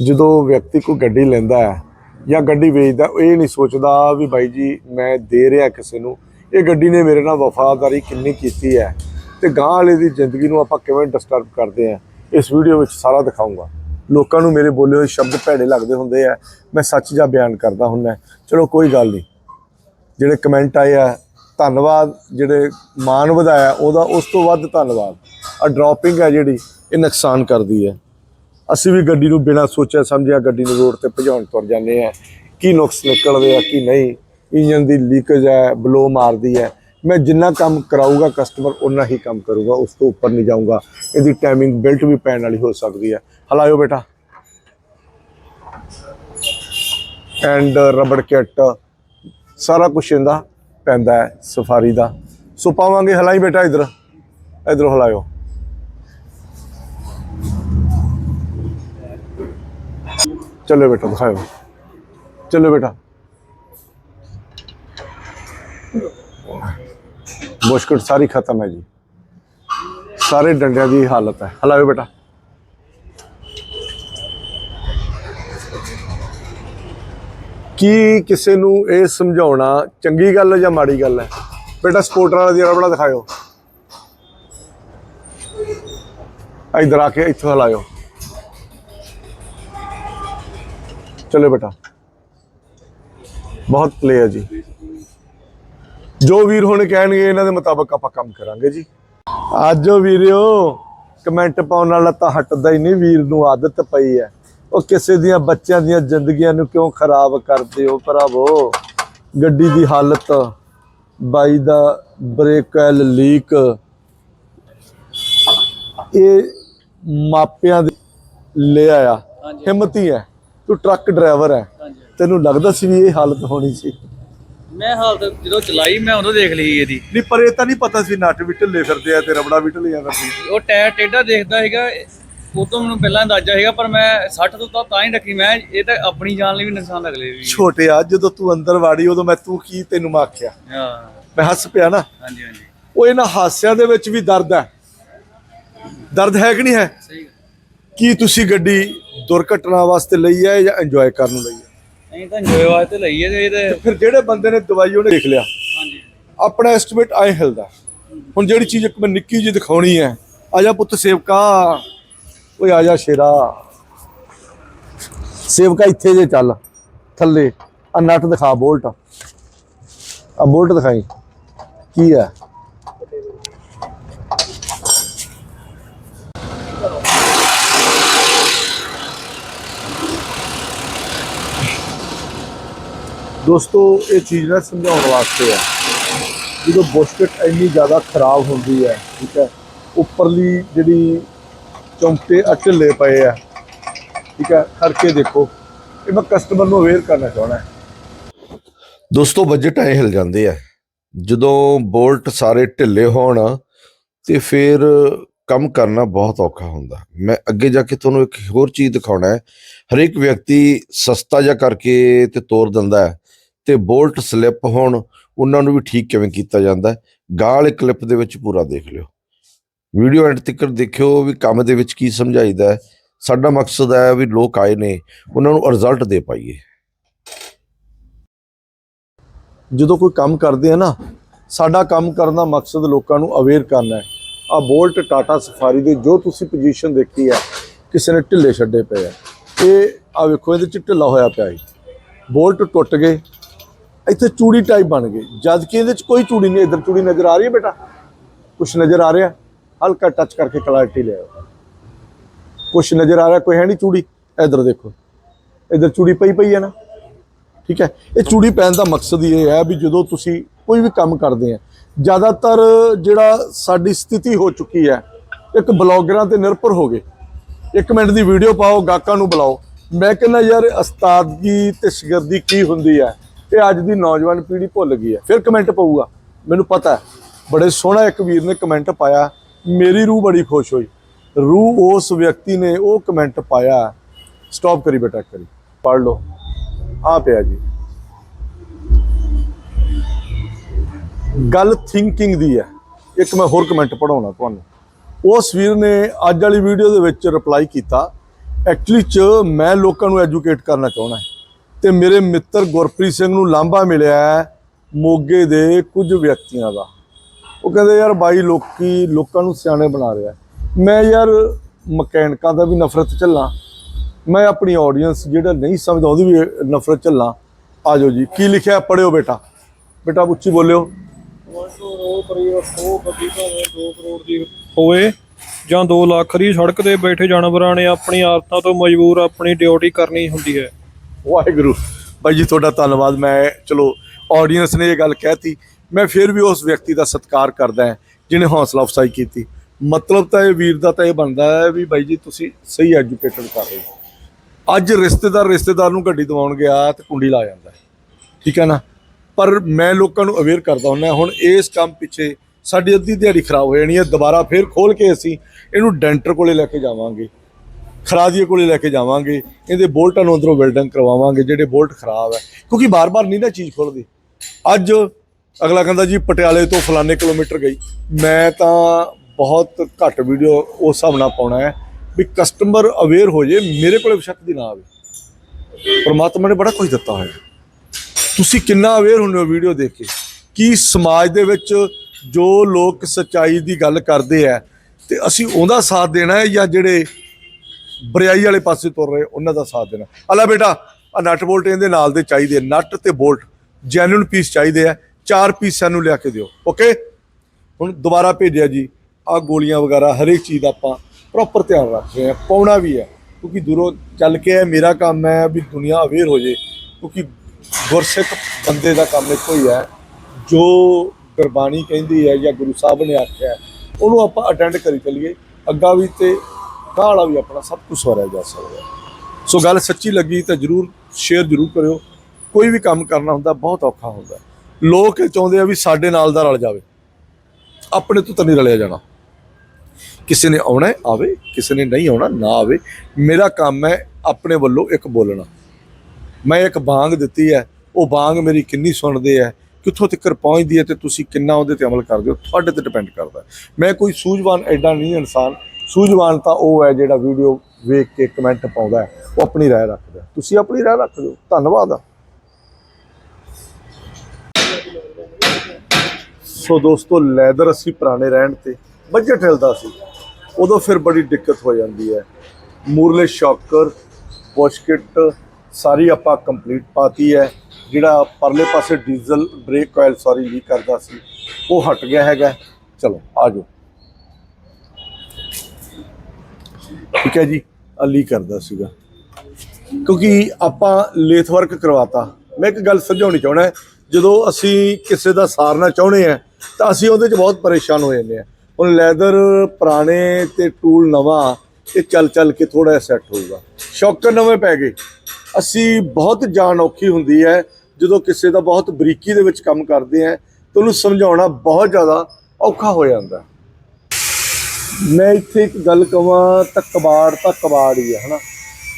ਜਦੋਂ ਵਿਅਕਤੀ ਕੋਈ ਗੱਡੀ ਲੈਂਦਾ ਹੈ ਜਾਂ ਗੱਡੀ ਵੇਚਦਾ ਇਹ ਨਹੀਂ ਸੋਚਦਾ ਵੀ ਬਾਈ ਜੀ ਮੈਂ ਦੇ ਰਿਹਾ ਕਿਸੇ ਨੂੰ। ਇਹ ਗੱਡੀ ਨੇ ਮੇਰੇ ਨਾਲ ਵਫਾਦਾਰੀ ਕਿੰਨੀ ਕੀਤੀ ਹੈ ਤੇ ਗਾਂ ਵਾਲੇ ਦੀ ਜ਼ਿੰਦਗੀ ਨੂੰ ਆਪਾਂ ਕਿਵੇਂ ਡਿਸਟਰਬ ਕਰਦੇ ਆ ਇਸ ਵੀਡੀਓ ਵਿੱਚ ਸਾਰਾ ਦਿਖਾਉਂਗਾ ਲੋਕਾਂ ਨੂੰ ਮੇਰੇ ਬੋਲੇ ਹੋਏ ਸ਼ਬਦ ਭੈੜੇ ਲੱਗਦੇ ਹੁੰਦੇ ਆ, ਮੈਂ ਸੱਚ ਜਾਂ ਬਿਆਨ ਕਰਦਾ ਹੁੰਦਾ ਚਲੋ ਕੋਈ ਗੱਲ ਨਹੀਂ। ਜਿਹੜੇ ਕਮੈਂਟ ਆਏ ਆ, ਧੰਨਵਾਦ। ਜਿਹੜੇ ਮਾਨ ਵਧਾਇਆ, ਉਹਦਾ ਉਸ ਤੋਂ ਵੱਧ ਧੰਨਵਾਦ। ਆ ਡ੍ਰੌਪਿੰਗ ਹੈ ਜਿਹੜੀ, ਇਹ ਨੁਕਸਾਨ ਕਰਦੀ ਹੈ। ਅਸੀਂ ਵੀ ਗੱਡੀ ਨੂੰ ਬਿਨਾਂ ਸੋਚਿਆ ਸਮਝਿਆ ਗੱਡੀ ਨੂੰ ਰੋਡ ਤੇ ਭਜਾਉਣ ਤੁਰ ਜਾਂਦੇ ਆ ਕੀ ਨੁਕਸ ਨਿਕਲਦੇ ਆ, ਕੀ ਨਹੀਂ। ਇੰਜਨ ਦੀ ਲੀਕੇਜ ਹੈ ਬਲੋ ਮਾਰਦੀ ਹੈ। ਮੈਂ ਜਿੰਨਾ ਕੰਮ ਕਰਾਊਗਾ ਕਸਟਮਰ ਉਨਾ ਹੀ ਕੰਮ ਕਰੂਗਾ, ਉਸ ਤੋਂ ਉੱਪਰ ਨਹੀਂ ਜਾਊਂਗਾ। ਇਹਦੀ ਟਾਈਮਿੰਗ ਬੈਲਟ ਵੀ ਪੈਣ ਵਾਲੀ ਹੋ ਸਕਦੀ ਹੈ। ਹਲਾਇਓ ਬੇਟਾ। ਐਂਡ ਰਬੜ ਕਿੱਟ ਸਾਰਾ ਕੁਝ ਇਹਦਾ ਪੈਂਦਾ ਹੈ, ਸਫਾਰੀ ਦਾ। ਸੋ ਪਾਵਾਂਗੇ ਹਲਾਈ ਬੇਟਾ ਇਧਰ। ਇਧਰ ਹਲਾਇਓ। ਚਲੋ ਬੇਟਾ ਦਿਖਾਓ ਚਲੋ ਬੇਟਾ। ਮੁਸ਼ਕਲ ਸਾਰੀ ਖਤਮ ਹੈ ਜੀ। ਸਾਰੇ ਡੰਡਿਆਂ ਦੀ ਹਾਲਤ ਹੈ। ਹਲਾਓ ਬੇਟਾ। ਕੀ ਕਿਸੇ ਨੂੰ ਇਹ ਸਮਝਾਉਣਾ ਚੰਗੀ ਗੱਲ ਹੈ ਜਾਂ ਮਾੜੀ ਗੱਲ ਹੈ? ਬੇਟਾ, ਸਪੋਰਟਰ ਵਾਲਾ ਦੀ ਰਬੜਾ ਦਿਖਾਇਓ। ਇਧਰ ਆ ਕੇ ਇੱਥੋਂ ਹਲਾਇਓ ਚਲੋ ਬੇਟਾ। ਬਹੁਤ ਪਲੇ ਹੈ ਜੀ। ਜੋ ਵੀਰ ਹੁਣ ਕਹਿਣਗੇ ਇਹਨਾਂ ਦੇ ਮੁਤਾਬਕ ਆਪਾਂ ਕੰਮ ਕਰਾਂਗੇ ਜੀ। ਆਜੋ ਵੀਰਿਓ ਕਮੈਂਟ ਪਾਉਣ ਨਾਲ ਤਾਂ ਹਟਦਾ ਹੀ ਨਹੀਂ ਵੀਰ ਨੂੰ ਆਦਤ ਪਈ ਹੈ। ਉਹ ਕਿਸੇ ਦੀਆਂ ਬੱਚਿਆਂ ਦੀਆਂ ਜ਼ਿੰਦਗੀਆਂ ਨੂੰ ਕਿਉਂ ਖਰਾਬ ਕਰਦੇ ਹੋ ਭਰਾਵੋ? ਗੱਡੀ ਦੀ ਹਾਲਤ ਬਾਈ ਦਾ ਬ੍ਰੇਕ ਐਲ ਲੀਕ। ਇਹ ਮਾਪਿਆਂ ਦੇ ਲੈ ਆਇਆ। ਹਿੰਮਤੀ ਹੈ। ਤੂੰ ਟਰੱਕ ਡਰਾਈਵਰ ਹੈ। ਤੈਨੂੰ ਲੱਗਦਾ ਸੀ ਵੀ ਇਹ ਹਾਲਤ ਹੋਣੀ ਸੀ। ਮੈਂ ਹਾਲ ਤੱਕ ਜਦੋਂ ਚਲਾਈ ਮੈਂ ਉਦੋਂ ਦੇਖ ਲਈ ਇਹਦੀ। ਨਹੀਂ ਪਰ ਇਹ ਤਾਂ ਨਹੀਂ ਪਤਾ ਸੀ ਨੱਟ ਵੀ ਢਿੱਲੇ ਫਿਰਦੇ ਆ ਤੇ ਰਬੜਾ ਵੀ ਢਿੱਲੀਆਂ ਫਿਰਦੀ ਉਹ ਟਾਇਰ ਟੇਢਾ ਦੇਖਦਾ ਹੈਗਾ ਉਹ ਤੋਂ ਮੈਨੂੰ ਪਹਿਲਾਂ ਅੰਦਾਜ਼ਾ ਹੈਗਾ ਪਰ ਮੈਂ 60 ਤੋਂ ਤਾਂ ਤਾਂ ਹੀ ਰੱਖੀ। ਮੈਂ ਇਹ ਤਾਂ ਆਪਣੀ ਜਾਨ ਲਈ ਵੀ ਨੁਕਸਾਨ ਅਗਲੇ ਵੀ ਛੋਟਿਆ ਜਦੋਂ ਤੂੰ ਅੰਦਰ ਵਾੜੀ ਉਦੋਂ ਮੈਂ ਤੂੰ ਕੀ ਤੈਨੂੰ ਮੈਂ ਆਖਿਆ? ਹਾਂ। ਮੈਂ ਹੱਸ ਪਿਆ ਨਾ। ਹਾਂਜੀ ਹਾਂਜੀ। ਉਹ ਇਹਨਾਂ ਹਾਸਿਆਂ ਦੇ ਵਿੱਚ ਵੀ ਦਰਦ ਹੈ। ਦਰਦ ਹੈ ਕਿ ਨਹੀਂ ਹੈ? ਸਹੀ। ਕੀ ਤੁਸੀਂ ਗੱਡੀ ਦੁਰਘਟਨਾ ਵਾਸਤੇ ਲਈ ਹੈ ਜਾਂ ਇੰਜੋਏ ਕਰਨ ਲਈ ਹੈ? ਅਸੀਂ ਤਾਂ ਇੰਜੋਏ ਵਾਸਤੇ ਲਈ ਹੈ ਤੇ ਇਹ ਤੇ ਫਿਰ ਜਿਹੜੇ ਬੰਦੇ ਨੇ ਦਵਾਈ ਉਹਨੇ ਦੇਖ ਲਿਆ। ਹਾਂਜੀ। ਆਪਣਾ ਐਸਟੀਮੇਟ ਆਏ ਹਿਲਦਾ। ਹੁਣ ਜਿਹੜੀ ਚੀਜ਼ ਇੱਕ ਮੈਂ ਨਿੱਕੀ ਜਿਹੀ ਦਿਖਾਉਣੀ ਹੈ ਆ ਜਾ ਪੁੱਤ ਸੇਵਕਾ। ਓਏ ਆ ਜਾ ਸ਼ੇਰਾ। ਸੇਵਕਾ ਇੱਥੇ ਜੇ ਚੱਲ ਥੱਲੇ। ਆ ਨਟ ਦਿਖਾ ਬੋਲਟ। ਆ ਬੋਲਟ ਦਿਖਾਈ। ਕੀ ਹੈ? ਦੋਸਤੋ, ਇਹ ਚੀਜ਼ ਨਾ ਸਮਝਾਉਣ ਵਾਸਤੇ ਹੈ ਜਦੋਂ ਬੁਸ਼ਕਟ ਇੰਨੀ ਜ਼ਿਆਦਾ ਖਰਾਬ ਹੁੰਦੀ ਹੈ ਠੀਕ ਹੈ ਉੱਪਰਲੀ ਜਿਹੜੀ ਚੌਂਕੇ ਅਟਲੇ ਪਏ ਆ, ਠੀਕ ਹੈ ਕਰਕੇ ਦੇਖੋ। ਇਹ ਮੈਂ ਕਸਟਮਰ ਨੂੰ ਅਵੇਅਰ ਕਰਨਾ ਚਾਹਣਾ ਦੋਸਤੋ ਬਜਟ ਐ ਹਿਲ ਜਾਂਦੇ ਆ। ਜਦੋਂ ਬੋਲਟ ਸਾਰੇ ਢਿੱਲੇ ਹੋਣ, ਤੇ ਫਿਰ ਕੰਮ ਕਰਨਾ ਬਹੁਤ ਔਖਾ ਹੁੰਦਾ। ਮੈਂ ਅੱਗੇ ਜਾ ਕੇ ਤੁਹਾਨੂੰ ਇੱਕ ਹੋਰ ਚੀਜ਼ ਦਿਖਾਉਣਾ ਹੈ। ਹਰੇਕ ਵਿਅਕਤੀ ਸਸਤਾ ਜਿਹਾ ਕਰਕੇ ਤੇ ਤੋਰ ਦਿੰਦਾ ਹੈ। ਤੇ ਬੋਲਟ ਸਲਿੱਪ ਹੋਣ, ਉਹਨਾਂ ਨੂੰ ਵੀ ਠੀਕ ਕਿਵੇਂ ਕੀਤਾ ਜਾਂਦਾ ਹੈ? ਗਾਂ ਵਾਲੇ ਕਲਿੱਪ ਦੇ ਵਿੱਚ ਪੂਰਾ ਦੇਖ ਲਿਓ। ਵੀਡੀਓ ਐਂਡ ਤੱਕ ਦੇਖਿਓ ਵੀ ਕੰਮ ਦੇ ਵਿੱਚ ਕੀ ਸਮਝਾਈਦਾ ਹੈ। ਸਾਡਾ ਮਕਸਦ ਹੈ ਵੀ ਲੋਕ ਆਏ ਨੇ, ਉਹਨਾਂ ਨੂੰ ਰਿਜ਼ਲਟ ਦੇ ਪਾਈਏ। ਜਦੋਂ ਕੋਈ ਕੰਮ ਕਰਦੇ ਆ ਨਾ, ਸਾਡਾ ਕੰਮ ਕਰਨ ਦਾ ਮਕਸਦ ਲੋਕਾਂ ਨੂੰ ਅਵੇਅਰ ਕਰਨਾ ਹੈ। ਆ ਬੋਲਟ ਟਾਟਾ ਸਫਾਰੀ ਦੇ, ਜੋ ਤੁਸੀਂ ਪੋਜੀਸ਼ਨ ਦੇਖੀ ਹੈ, ਕਿਸੇ ਨੇ ਢਿੱਲੇ ਛੱਡੇ ਪਏ ਆ। ਇਹ ਆ ਵੇਖੋ, ਇਹਦੇ ਚ ਢਿੱਲਾ ਹੋਇਆ ਪਿਆ ਹੈ ਬੋਲਟ ਟੁੱਟ ਗਏ। ਇੱਥੇ ਚੂੜੀ ਟਾਈਪ ਬਣ ਗਏ ਜਦ ਕਿ ਇਹਦੇ ਚ ਕੋਈ ਚੂੜੀ ਨਹੀਂ, ਇਧਰ ਚੂੜੀ ਨਜ਼ਰ ਆ ਰਹੀ ਹੈ ਬੇਟਾ? ਕੁਛ ਨਜ਼ਰ ਆ ਰਿਹਾ? ਹਲਕਾ ਟੱਚ ਕਰਕੇ ਕਲੈਰਿਟੀ ਲਿਆਓ ਕੁਛ ਨਜ਼ਰ ਆ ਰਿਹਾ, ਕੋਈ ਹੈ ਨਹੀਂ ਚੂੜੀ? ਇਧਰ ਦੇਖੋ। ਇਧਰ ਚੂੜੀ ਪਈ ਪਈ ਹੈ ਨਾ? ਠੀਕ ਹੈ? ਇਹ ਚੂੜੀ ਪੈਣ ਦਾ ਮਕਸਦ ਇਹ ਹੈ ਵੀ ਜਦੋਂ ਤੁਸੀਂ ਕੋਈ ਵੀ ਕੰਮ ਕਰਦੇ ਆ, ਜ਼ਿਆਦਾਤਰ ਜਿਹੜਾ ਸਾਡੀ ਸਥਿਤੀ ਹੋ ਚੁੱਕੀ ਹੈ, ਇੱਕ ਬਲੌਗਰਾਂ ਤੇ ਨਿਰਭਰ ਹੋ ਗਏ। ਇੱਕ ਮਿੰਟ ਦੀ ਵੀਡੀਓ ਪਾਓ, ਗਾਹਕਾਂ ਨੂੰ ਬੁਲਾਓ। ਮੈਂ ਕਹਿੰਦਾ ਯਾਰ, ਉਸਤਾਦਗੀ ਤੇ ਸ਼ਾਗਿਰਦੀ ਕੀ ਹੁੰਦੀ ਹੈ? ਇਹ ਅੱਜ ਦੀ ਨੌਜਵਾਨ ਪੀੜ੍ਹੀ ਭੁੱਲ ਗਈ ਹੈ। ਫਿਰ ਕਮੈਂਟ ਪਊਗਾ। ਮੈਨੂੰ ਪਤਾ ਬੜੇ ਸੋਹਣਾ ਇੱਕ ਵੀਰ ਨੇ ਕਮੈਂਟ ਪਾਇਆ। ਮੇਰੀ ਰੂਹ ਬੜੀ ਖੁਸ਼ ਹੋਈ। ਰੂਹ ਉਸ ਵਿਅਕਤੀ ਨੇ ਉਹ ਕਮੈਂਟ ਪਾਇਆ। ਸਟਾਪ ਕਰੀ ਬੇਟਾ ਕਰੀ ਪੜ੍ਹ ਲਓ। ਆ ਪਿਆ ਜੀ। ਗੱਲ ਥਿੰਕਿੰਗ ਦੀ ਹੈ। ਇੱਕ ਮੈਂ ਹੋਰ ਕਮੈਂਟ ਪੜਾਉਣਾ ਤੁਹਾਨੂੰ। ਉਸ ਵੀਰ ਨੇ ਅੱਜ ਵਾਲੀ ਵੀਡੀਓ ਦੇ ਵਿੱਚ ਰਿਪਲਾਈ ਕੀਤਾ। ਐਕਚੁਅਲੀ ਚ ਮੈਂ ਲੋਕਾਂ ਨੂੰ ਐਜੂਕੇਟ ਕਰਨਾ ਚਾਹੁੰਦਾ ਤੇ ਮੇਰੇ ਮਿੱਤਰ ਗੁਰਪ੍ਰੀਤ ਸਿੰਘ ਨੂੰ ਲਾਂਭਾ ਮਿਲਿਆ ਮੋਗੇ ਦੇ ਕੁਝ ਵਿਅਕਤੀਆਂ ਦਾ। ਉਹ ਕਹਿੰਦੇ, ਯਾਰ ਬਾਈ, ਲੋਕੀ, ਲੋਕਾਂ ਨੂੰ ਸਿਆਣੇ ਬਣਾ ਰਿਹਾ ਮੈਂ ਯਾਰ ਮਕੈਨਿਕਾਂ ਦਾ ਵੀ ਨਫ਼ਰਤ ਝੱਲਾਂ। ਮੈਂ ਆਪਣੀ ਆਡੀਅנס ਜਿਹੜਾ ਨਹੀਂ ਸਮਝਦਾ, ਉਹਦੀ ਵੀ ਨਫ਼ਰਤ ਝੱਲਾਂ। ਆ ਜਾਓ ਜੀ, ਕੀ ਲਿਖਿਆ ਪੜਿਓ ਬੇਟਾ। ਬੇਟਾ, ਉੱਚੀ ਬੋਲਿਓ। ਕਰੋੜ ਦੀ ਹੋਵੇ ਜਾਂ 2 ਲੱਖ ਦੀ ਸੜਕ ਤੇ ਬੈਠੇ ਜਾਨਵਰਾਂ ਨੇ ਆਪਣੀ ਆਦਤਾਂ ਤੋਂ ਮਜਬੂਰ ਆਪਣੀ ਡਿਊਟੀ ਕਰਨੀ ਹੁੰਦੀ ਹੈ। ਵਾਹਿਗੁਰੂ। ਬਾਈ ਜੀ, ਤੁਹਾਡਾ ਧੰਨਵਾਦ। ਮੈਂ, ਚਲੋ ਆਡੀਅנס ਨੇ ਇਹ ਗੱਲ ਕਹਿਤੀ। ਮੈਂ ਫਿਰ ਵੀ ਉਸ ਵਿਅਕਤੀ ਦਾ ਸਤਿਕਾਰ ਕਰਦਾ ਹਾਂ, ਜਿਹਨੇ ਹੌਸਲਾ ਅਫਸਾਈ ਕੀਤੀ। ਮਤਲਬ ਤਾਂ ਇਹ ਵੀਰ ਦਾ ਤਾਂ ਇਹ ਬਣਦਾ ਹੈ ਵੀ ਬਾਈ ਜੀ, ਤੁਸੀਂ ਸਹੀ ਐਜੂਕੇਟਡ ਕਰ ਰਹੇ ਹੋ। ਅੱਜ ਰਿਸ਼ਤੇਦਾਰ ਰਿਸ਼ਤੇਦਾਰ ਨੂੰ ਗੱਡੀ ਦਵਾਉਣ ਗਿਆ ਤੇ ਕੁੰਡੀ ਲਾ ਜਾਂਦਾ ਠੀਕ ਹੈ ਨਾ? ਪਰ ਮੈਂ ਲੋਕਾਂ ਨੂੰ ਅਵੇਅਰ ਕਰਦਾ ਹੁੰਦਾ ਹੁਣ ਇਸ ਕੰਮ ਪਿੱਛੇ ਸਾਡੀ ਅੱਧੀ ਦਿਹਾੜੀ ਖਰਾਬ ਹੋ ਜਾਣੀ ਹੈ, ਦੁਬਾਰਾ ਫਿਰ ਖੋਲ ਕੇ ਅਸੀਂ ਇਹਨੂੰ ਡੈਂਟਰ ਕੋਲੇ ਲੈ ਕੇ ਜਾਵਾਂਗੇ। ਖਰਾਦੀਏ ਕੋਲੇ ਲੈ ਕੇ ਜਾਵਾਂਗੇ, ਇਹਦੇ ਬੋਲਟਾਂ ਨੂੰ ਅੰਦਰੋਂ ਵੈਲਡਿੰਗ ਕਰਵਾਵਾਂਗੇ, ਜਿਹੜੇ ਬੋਲਟ ਖਰਾਬ ਹੈ। ਕਿਉਂਕਿ ਬਾਰ-ਬਾਰ ਨਹੀਂ ਨਾ ਚੀਜ਼ ਖੁੱਲਦੀ। ਅੱਜ ਅਗਲਾ ਕਹਿੰਦਾ ਜੀ, ਪਟਿਆਲੇ ਤੋਂ ਫਲਾਣੇ ਕਿਲੋਮੀਟਰ ਗਈ। ਮੈਂ ਤਾਂ ਬਹੁਤ ਘੱਟ ਵੀਡੀਓ ਉਸ ਹਿਸਾਬ ਨਾਲ ਪਾਉਣਾ ਹੈ ਵੀ ਕਸਟਮਰ ਅਵੇਅਰ ਹੋ ਜੇ, ਮੇਰੇ ਕੋਲੇ ਸ਼ੱਕ ਦੀ ਨਾ ਆਵੇ। ਪਰਮਾਤਮਾ ਨੇ ਬੜਾ ਕੁਝ ਦਿੱਤਾ ਹੋਇਆ ਤੁਸੀਂ ਕਿੰਨਾ ਅਵੇਅਰ ਹੁੰਦੇ ਹੋ ਵੀਡੀਓ ਦੇਖ ਕੇ? ਕੀ ਸਮਾਜ ਦੇ ਵਿੱਚ ਜੋ ਲੋਕ ਸੱਚਾਈ ਦੀ ਗੱਲ ਕਰਦੇ ਆ, ਤੇ ਅਸੀਂ ਉਹਦਾ ਸਾਥ ਦੇਣਾ ਹੈ ਜਾਂ ਜਿਹੜੇ ਬਰਿਆਈ ਵਾਲੇ ਪਾਸੇ ਤੁਰ ਰਹੇ, ਉਹਨਾਂ ਦਾ ਸਾਥ ਦੇਣਾ। ਅੱਲਾ ਬੇਟਾ ਆ ਨਟ ਬੋਲਟ ਇਹਦੇ ਨਾਲ ਦੇ ਚਾਹੀਦੇ ਨਟ ਤੇ ਬੋਲਟ ਜੈਨੂਨ ਪੀਸ ਚਾਹੀਦੇ ਆ। ਚਾਰ ਪੀਸ ਸਾਨੂੰ ਲਿਆ ਕੇ ਦਿਓ। ਓਕੇ ਹੁਣ ਦੁਬਾਰਾ ਭੇਜਿਆ ਜੀ ਆ ਗੋਲੀਆਂ ਵਗੈਰਾ ਹਰੇਕ ਚੀਜ਼ ਦਾ ਆਪਾਂ ਪ੍ਰੋਪਰ ਧਿਆਨ ਰੱਖ ਰਹੇ ਆ ਪਾਉਣਾ ਵੀ ਹੈ, ਕਿਉਂਕਿ ਦੂਰੋਂ ਚੱਲ ਕੇ ਇਹ ਮੇਰਾ ਕੰਮ ਹੈ ਵੀ ਦੁਨੀਆ ਅਵੇਅਰ ਹੋ ਜੇ, ਕਿਉਂਕਿ ਗੁਰਸਿੱਖ ਬੰਦੇ ਦਾ ਕੰਮ ਇੱਕੋ ਹੀ ਹੈ। ਜੋ ਗੁਰਬਾਣੀ ਕਹਿੰਦੀ ਹੈ ਜਾਂ ਗੁਰੂ ਸਾਹਿਬ ਨੇ ਆਖਿਆ ਉਹਨੂੰ ਆਪਾਂ ਅਟੈਂਡ ਕਰੀ ਚੱਲੀਏ। ਅੱਗਾ ਵੀ ਤੇ ਗਾਂਹ ਵਾਲਾ ਵੀ ਆਪਣਾ ਸਭ ਕੁਝ ਸਵਰਿਆ ਜਾ ਸਕਦਾ। ਸੋ ਗੱਲ ਸੱਚੀ ਲੱਗੀ ਤਾਂ ਜਰੂਰ ਸ਼ੇਅਰ ਜਰੂਰ ਕਰਿਓ। ਕੋਈ ਵੀ ਕੰਮ ਕਰਨਾ ਹੁੰਦਾ, ਬਹੁਤ ਔਖਾ ਹੁੰਦਾ। ਲੋਕ ਇਹ ਚਾਹੁੰਦੇ ਆ ਵੀ ਸਾਡੇ ਨਾਲ ਦਾ ਰਲ ਜਾਵੇ। ਆਪਣੇ ਤੋਂ ਤਾਂ ਨਹੀਂ ਰਲਿਆ ਜਾਣਾ। ਕਿਸੇ ਨੇ ਆਉਣਾ ਆਵੇ। ਕਿਸੇ ਨੇ ਨਹੀਂ ਆਉਣਾ, ਨਾ ਆਵੇ। ਮੇਰਾ ਕੰਮ ਹੈ ਆਪਣੇ ਵੱਲੋਂ ਇੱਕ ਬੋਲਣਾ। ਮੈਂ ਇੱਕ ਬਾਂਗ ਦਿੱਤੀ ਹੈ। ਉਹ ਬਾਂਗ ਮੇਰੀ ਕਿੰਨੀ ਸੁਣਦੇ ਆ ਕਿੱਥੋਂ ਤੱਕ ਪਹੁੰਚਦੀ ਹੈ ਤੇ ਤੁਸੀਂ ਕਿੰਨਾ ਉਹਦੇ ਤੇ ਅਮਲ ਕਰਦੇ ਹੋ? ਤੁਹਾਡੇ ਤੇ ਡਿਪੈਂਡ ਕਰਦਾ ਮੈਂ ਕੋਈ ਸੂਝਵਾਨ ਐਡਾ ਨਹੀਂ ਇਨਸਾਨ ਸੂਝਵਾਨ ਤਾਂ ਉਹ ਹੈ ਜਿਹੜਾ ਵੀਡੀਓ ਵੇਖ ਕੇ ਕਮੈਂਟ ਪਾਉਂਦਾ ਹੈ। ਉਹ ਆਪਣੀ ਰਾਏ ਰੱਖਦਾ ਤੁਸੀਂ ਆਪਣੀ ਰਾਏ ਰੱਖ ਦਿਓ। ਧੰਨਵਾਦ ਸੋ ਦੋਸਤੋ, ਲੈਦਰ ਅਸੀਂ ਪੁਰਾਣੇ ਰਹਿਣ ਤੇ ਬਜਟ ਹਿਲਦਾ ਸੀ। ਉਦੋਂ ਫਿਰ ਬੜੀ ਦਿੱਕਤ ਹੋ ਜਾਂਦੀ ਹੈ। ਮੂਰਲੇ ਸ਼ੌਕਰ, ਪੋਸ਼ਕਿਟ, ਸਾਰੀ ਆਪਾਂ ਕੰਪਲੀਟ ਪਾਤੀ ਹੈ। ਜਿਹੜਾ ਪਰਲੇ ਪਾਸੇ diesel brake oil sorry leak ਕਰਦਾ ਸੀ, ਉਹ ਹਟ ਗਿਆ ਹੈਗਾ। ਚਲੋ, ਆ ਠੀਕ ਹੈ ਜੀ, ਅਲੀ ਕਰਦਾ ਸੀਗਾ। ਕਿਉਂਕਿ ਆਪਾਂ ਲੇਥ ਵਰਕ ਕਰਵਾਤਾ। ਮੈਂ ਇੱਕ ਗੱਲ ਸਮਝਾਉਣੀ ਚਾਹਣਾ ਜਦੋਂ ਅਸੀਂ ਕਿਸੇ ਦਾ ਸਾਰਨਾ ਚਾਹੁੰਦੇ ਆ ਤਾਂ ਅਸੀਂ ਉਹਦੇ 'ਚ ਬਹੁਤ ਪਰੇਸ਼ਾਨ ਹੋ ਜਾਂਦੇ ਆ ਹੁਣ ਲੈਦਰ ਪੁਰਾਣੇ ਤੇ ਟੂਲ ਨਵਾਂ, ਇਹ ਚੱਲ ਚੱਲ ਕੇ ਥੋੜਾ ਜਿਹਾ ਸੈੱਟ ਹੋਊਗਾ। ਸ਼ੌਕਰ ਨਵੇਂ ਪੈ ਗਏ। ਅਸੀਂ ਬਹੁਤ ਜਾਨ ਔਖੀ ਹੁੰਦੀ ਹੈ, ਜਦੋਂ ਕਿਸੇ ਦਾ ਬਹੁਤ ਬਰੀਕੀ ਦੇ ਵਿੱਚ ਕੰਮ ਕਰਦੇ ਆ ਤਾਂ ਉਹਨੂੰ ਸਮਝਾਉਣਾ ਬਹੁਤ ਜ਼ਿਆਦਾ ਔਖਾ ਹੋ ਜਾਂਦਾ। ਮੈਂ ਇੱਥੇ ਇੱਕ ਗੱਲ ਕਵਾਂ ਤਾਂ ਕਬਾੜ ਤਾਂ ਕਬਾੜ ਹੀ ਹੈ, ਹਨਾ?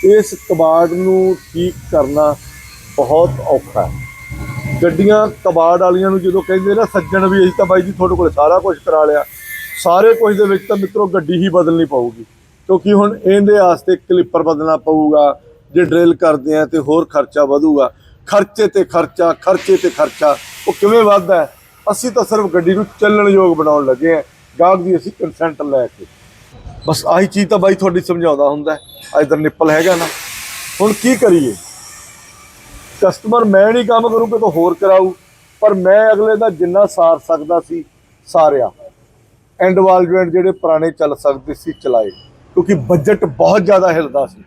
ਇਸ ਕਬਾੜ ਨੂੰ ਠੀਕ ਕਰਨਾ ਬਹੁਤ ਔਖਾ ਹੈ। ਗੱਡੀਆਂ ਕਬਾੜ ਵਾਲੀਆਂ ਨੂੰ ਜਦੋਂ ਕਹਿੰਦੇ ਨਾ ਸੱਜਣ ਵੀ ਅਸੀਂ ਤਾਂ ਬਾਈ ਜੀ ਤੁਹਾਡੇ ਕੋਲ ਸਾਰਾ ਕੁਝ ਕਰਾ ਲਿਆ। ਸਾਰੇ ਕੁਝ ਦੇ ਵਿੱਚ ਤਾਂ ਮਿੱਤਰੋ ਗੱਡੀ ਹੀ ਬਦਲਣੀ ਪਊਗੀ। ਕਿਉਂਕਿ ਹੁਣ ਇਹਦੇ ਵਾਸਤੇ ਕਲਿੱਪਰ ਬਦਲਣਾ ਪਊਗਾ, ਜੇ ਡਰਿਲ ਕਰਦੇ ਆ ਤੇ ਹੋਰ ਖਰਚਾ ਵਧੂਗਾ। ਖਰਚੇ ਤੇ ਖਰਚਾ, ਖਰਚੇ ਤੇ ਖਰਚਾ, ਉਹ ਕਿਵੇਂ ਵੱਧਦਾ ਅਸੀਂ ਤਾਂ ਸਿਰਫ ਗੱਡੀ ਨੂੰ ਚੱਲਣ ਯੋਗ ਬਣਾਉਣ ਲੱਗੇ ਆ। ਗਾਹਕ ਦੀ ਅਸੀਂ ਕੰਸੈਂਟ ਲੈ ਕੇ। ਬਸ ਆਹੀ ਚੀਜ਼ ਤਾਂ ਬਾਈ ਤੁਹਾਡੀ ਸਮਝਾਉਂਦਾ ਹੁੰਦਾ ਹੈ। ਇਧਰ ਨਿੱਪਲ ਹੈਗਾ ਨਾ। ਹੁਣ ਕੀ ਕਰੀਏ? ਕਸਟਮਰ ਮੈਂ ਨਹੀਂ ਕੰਮ ਕਰੂੰਗਾ ਤਾਂ ਹੋਰ ਕਰਾਊ। ਪਰ ਮੈਂ ਅਗਲੇ ਦਾ ਜਿੰਨਾ ਸਾਰ ਸਕਦਾ ਸੀ, ਸਾਰਿਆ। ਐਂਡ ਵਾਲਵੈਂਟ ਜਿਹੜੇ ਪੁਰਾਣੇ ਚੱਲ ਸਕਦੇ ਸੀ, ਚਲਾਏ। ਕਿਉਂਕਿ ਬਜਟ ਬਹੁਤ ਜ਼ਿਆਦਾ ਹਿਲਦਾ ਸੀ।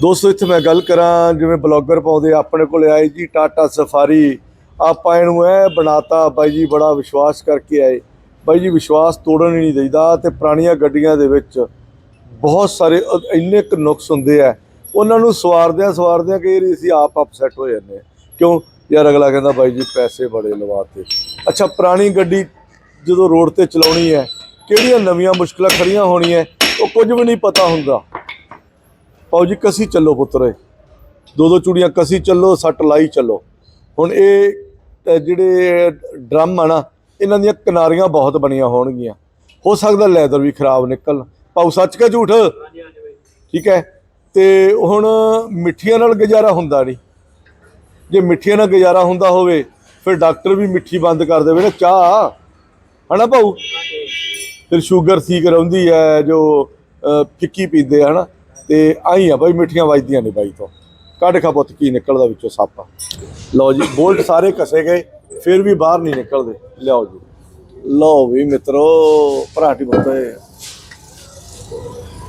ਦੋਸਤੋ, ਇੱਥੇ ਮੈਂ ਗੱਲ ਕਰਾਂ, ਜਿਵੇਂ ਬਲੌਗਰ ਪਾਉਂਦੇ ਆਪਣੇ ਕੋਲ ਆਏ ਜੀ ਟਾਟਾ ਸਫਾਰੀ ਆਪਾਂ ਇਹਨੂੰ ਐ ਬਣਾਤਾ, ਬਾਈ ਜੀ ਬੜਾ ਵਿਸ਼ਵਾਸ ਕਰਕੇ ਆਏ। ਬਾਈ ਜੀ ਵਿਸ਼ਵਾਸ ਤੋੜਨ ਹੀ ਨਹੀਂ ਦਈਦਾ ਤੇ ਪੁਰਾਣੀਆਂ ਗੱਡੀਆਂ ਦੇ ਵਿੱਚ ਬਹੁਤ ਸਾਰੇ ਇੰਨੇ ਕੁ ਨੁਕਸ ਹੁੰਦੇ ਆ। ਉਹਨਾਂ ਨੂੰ ਸਵਾਰਦਿਆਂ ਸਵਾਰਦਿਆਂ ਕਈ ਵਾਰੀ ਅਸੀਂ ਆਪ ਅਪਸੈਟ ਹੋ ਜਾਂਦੇ ਆ। ਕਿਉਂ? ਯਾਰ ਅਗਲਾ ਕਹਿੰਦਾ, ਬਾਈ ਜੀ ਪੈਸੇ ਬੜੇ ਲਵਾਤੇ। ਅੱਛਾ, ਪੁਰਾਣੀ ਗੱਡੀ ਜਦੋਂ ਰੋਡ ਤੇ ਚਲਾਉਣੀ ਹੈ, ਕਿਹੜੀਆਂ ਨਵੀਆਂ ਮੁਸ਼ਕਲਾਂ ਖੜੀਆਂ ਹੋਣੀਆਂ, ਉਹ ਕੁਝ ਵੀ ਨਹੀਂ ਪਤਾ ਹੁੰਦਾ। ਪਾਉ ਜੀ, ਕਸੀ ਚੱਲੋ ਪੁੱਤਰੇ। ਦੋ ਦੋ ਚੂੜੀਆਂ, ਕਸੀ ਚੱਲੋ, ਸੱਟ ਲਾਈ ਚੱਲੋ। ਹੁਣ ਇਹ ਜਿਹੜੇ ਡਰਮ ਆ ਨਾ, ਇਹਨਾਂ ਦੀਆਂ ਕਿਨਾਰੀਆਂ ਬਹੁਤ ਬਣੀਆਂ ਹੋਣਗੀਆਂ। ਹੋ ਸਕਦਾ ਲੈਦਰ ਵੀ ਖਰਾਬ ਨਿਕਲ। ਪਾਉ ਸੱਚ ਕਾ ਝੂਠ? ਠੀਕ ਹੈ। ਤੇ ਹੁਣ ਮਿੱਠੀਆਂ ਨਾਲ ਗੁਜ਼ਾਰਾ ਹੁੰਦਾ ਨਹੀਂ। ਜੇ ਮਿੱਠੀਆਂ ਨਾਲ ਗੁਜ਼ਾਰਾ ਹੁੰਦਾ ਹੋਵੇ, ਫਿਰ ਡਾਕਟਰ ਵੀ ਮਿੱਠੀ ਬੰਦ ਕਰ ਦੇਵੇ ਨਾ ਚਾਹ। ਹਨਾ ਭਾਊ ਫਿਰ ਸ਼ੂਗਰ ਠੀਕ ਰਹਿੰਦੀ ਹੈ, ਜੋ ਫਿੱਕੀ ਪੀਂਦੇ ਆ ਹਨਾ। ਤੇ ਆਈ ਆ ਭਾਈ ਮਿੱਠੀਆਂ ਵੱਜਦੀਆਂ ਨੇ ਬਾਈ ਤੋਂ। ਕੱਢ ਖਾ ਪੁੱਤ, ਕੀ ਨਿਕਲਦਾ ਵਿੱਚੋਂ ਸੱਪ ਲਓ ਜੀ, ਬੋਲਟ ਸਾਰੇ ਕਸੇ ਗਏ, ਫਿਰ ਵੀ ਬਾਹਰ ਨਹੀਂ ਨਿਕਲਦੇ। ਲਿਆਓ ਜੀ। ਲਓ ਵੀ ਮਿੱਤਰੋ ਭਰਾਟੀ ਬੁੱਤੇ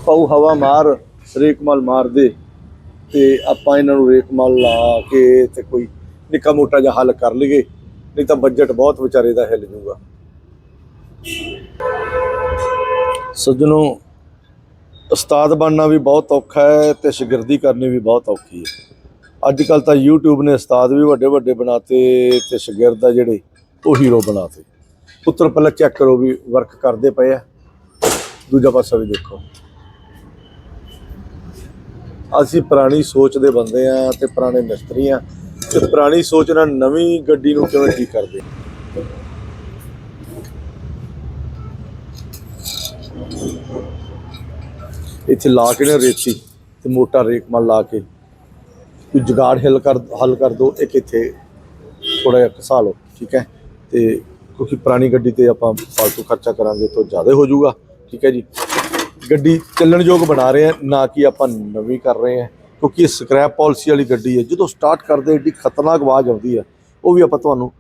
ਪਾਉ ਹਵਾ ਮਾਰ ਰੇਕਮਲ ਮਾਰ ਦੇ ਤੇ ਆਪਾਂ ਇਹਨਾਂ ਨੂੰ ਰੇਕਮਲ ਲਾ ਕੇ ਤੇ ਕੋਈ ਨਿੱਕਾ ਮੋਟਾ ਜਿਹਾ ਹੱਲ ਕਰ ਲਈਏ, ਨਹੀਂ ਤਾਂ ਬਜਟ ਬਹੁਤ ਵਿਚਾਰੇ ਦਾ ਹਿੱਲ ਜੂਗਾ। ਸੱਜਣੋ ਉਸਤਾਦ ਬਣਨਾ ਵੀ ਬਹੁਤ ਔਖਾ ਹੈ ਤੇ ਸ਼ਾਗਿਰਦੀ ਕਰਨੀ ਵੀ ਬਹੁਤ ਔਖੀ ਹੈ। ਅੱਜ ਕੱਲ ਤਾਂ YouTube ਨੇ ਉਸਤਾਦ ਵੀ ਵੱਡੇ ਵੱਡੇ ਬਣਾਤੇ ਤੇ ਸ਼ਾਗਿਰਦ ਆ ਜਿਹੜੇ, ਉਹ ਹੀਰੋ ਬਣਾਤੇ। ਪੁੱਤਰ ਪਹਿਲਾਂ ਚੈੱਕ ਕਰੋ ਵੀ ਵਰਕ ਕਰਦੇ ਪਏ ਆ। ਦੂਜਾ ਪਾਸਾ ਵੀ ਦੇਖੋ। ਅਸੀਂ ਪੁਰਾਣੀ ਸੋਚ ਦੇ ਬੰਦੇ ਆ ਤੇ ਪੁਰਾਣੇ ਮਿਸਤਰੀ ਆ ਤੇ ਪੁਰਾਣੀ ਸੋਚ ਨਾਲ ਨਵੀਂ ਗੱਡੀ ਨੂੰ ਕਿਵੇਂ ਠੀਕ ਕਰਦੇ ਆ। ਇੱਥੇ ਲਾ ਕੇ ਨਾ ਰੇਤੀ ਤੇ ਮੋਟਾ ਰੇਕ ਮਲ ਲਾ ਕੇ ਕੋਈ ਜਗਾੜ ਹਿੱਲ ਕਰ, ਹੱਲ ਕਰ ਦੋ, ਇੱਕ ਇੱਥੇ ਥੋੜਾ ਜਿਹਾ ਘਸਾ ਲਓ, ਠੀਕ ਹੈ? ਤੇ ਕਿਉਂਕਿ ਪੁਰਾਣੀ ਗੱਡੀ ਤੇ ਆਪਾਂ ਫालतू ਖਰਚਾ ਕਰਾਂਗੇ ਤਾਂ ਜ਼ਿਆਦਾ ਹੋ ਜਾਊਗਾ, ਠੀਕ ਹੈ ਜੀ? ਗੱਡੀ ਚੱਲਣ ਯੋਗ ਬਣਾ ਰਹੇ ਆ ਨਾ ਕਿ ਆਪਾਂ ਨਵੀਂ ਕਰ ਰਹੇ ਆ ਕਿਉਂਕਿ ਇਹ ਸਕ੍ਰੈਪ ਪਾਲਿਸੀ ਵਾਲੀ ਗੱਡੀ ਹੈ, ਜਦੋਂ ਸਟਾਰਟ ਕਰਦੇ ਏਡੀ ਖਤਰਨਾਕ ਆਵਾਜ਼ ਆਉਂਦੀ ਹੈ, ਉਹ ਵੀ ਆਪਾਂ ਤੁਹਾਨੂੰ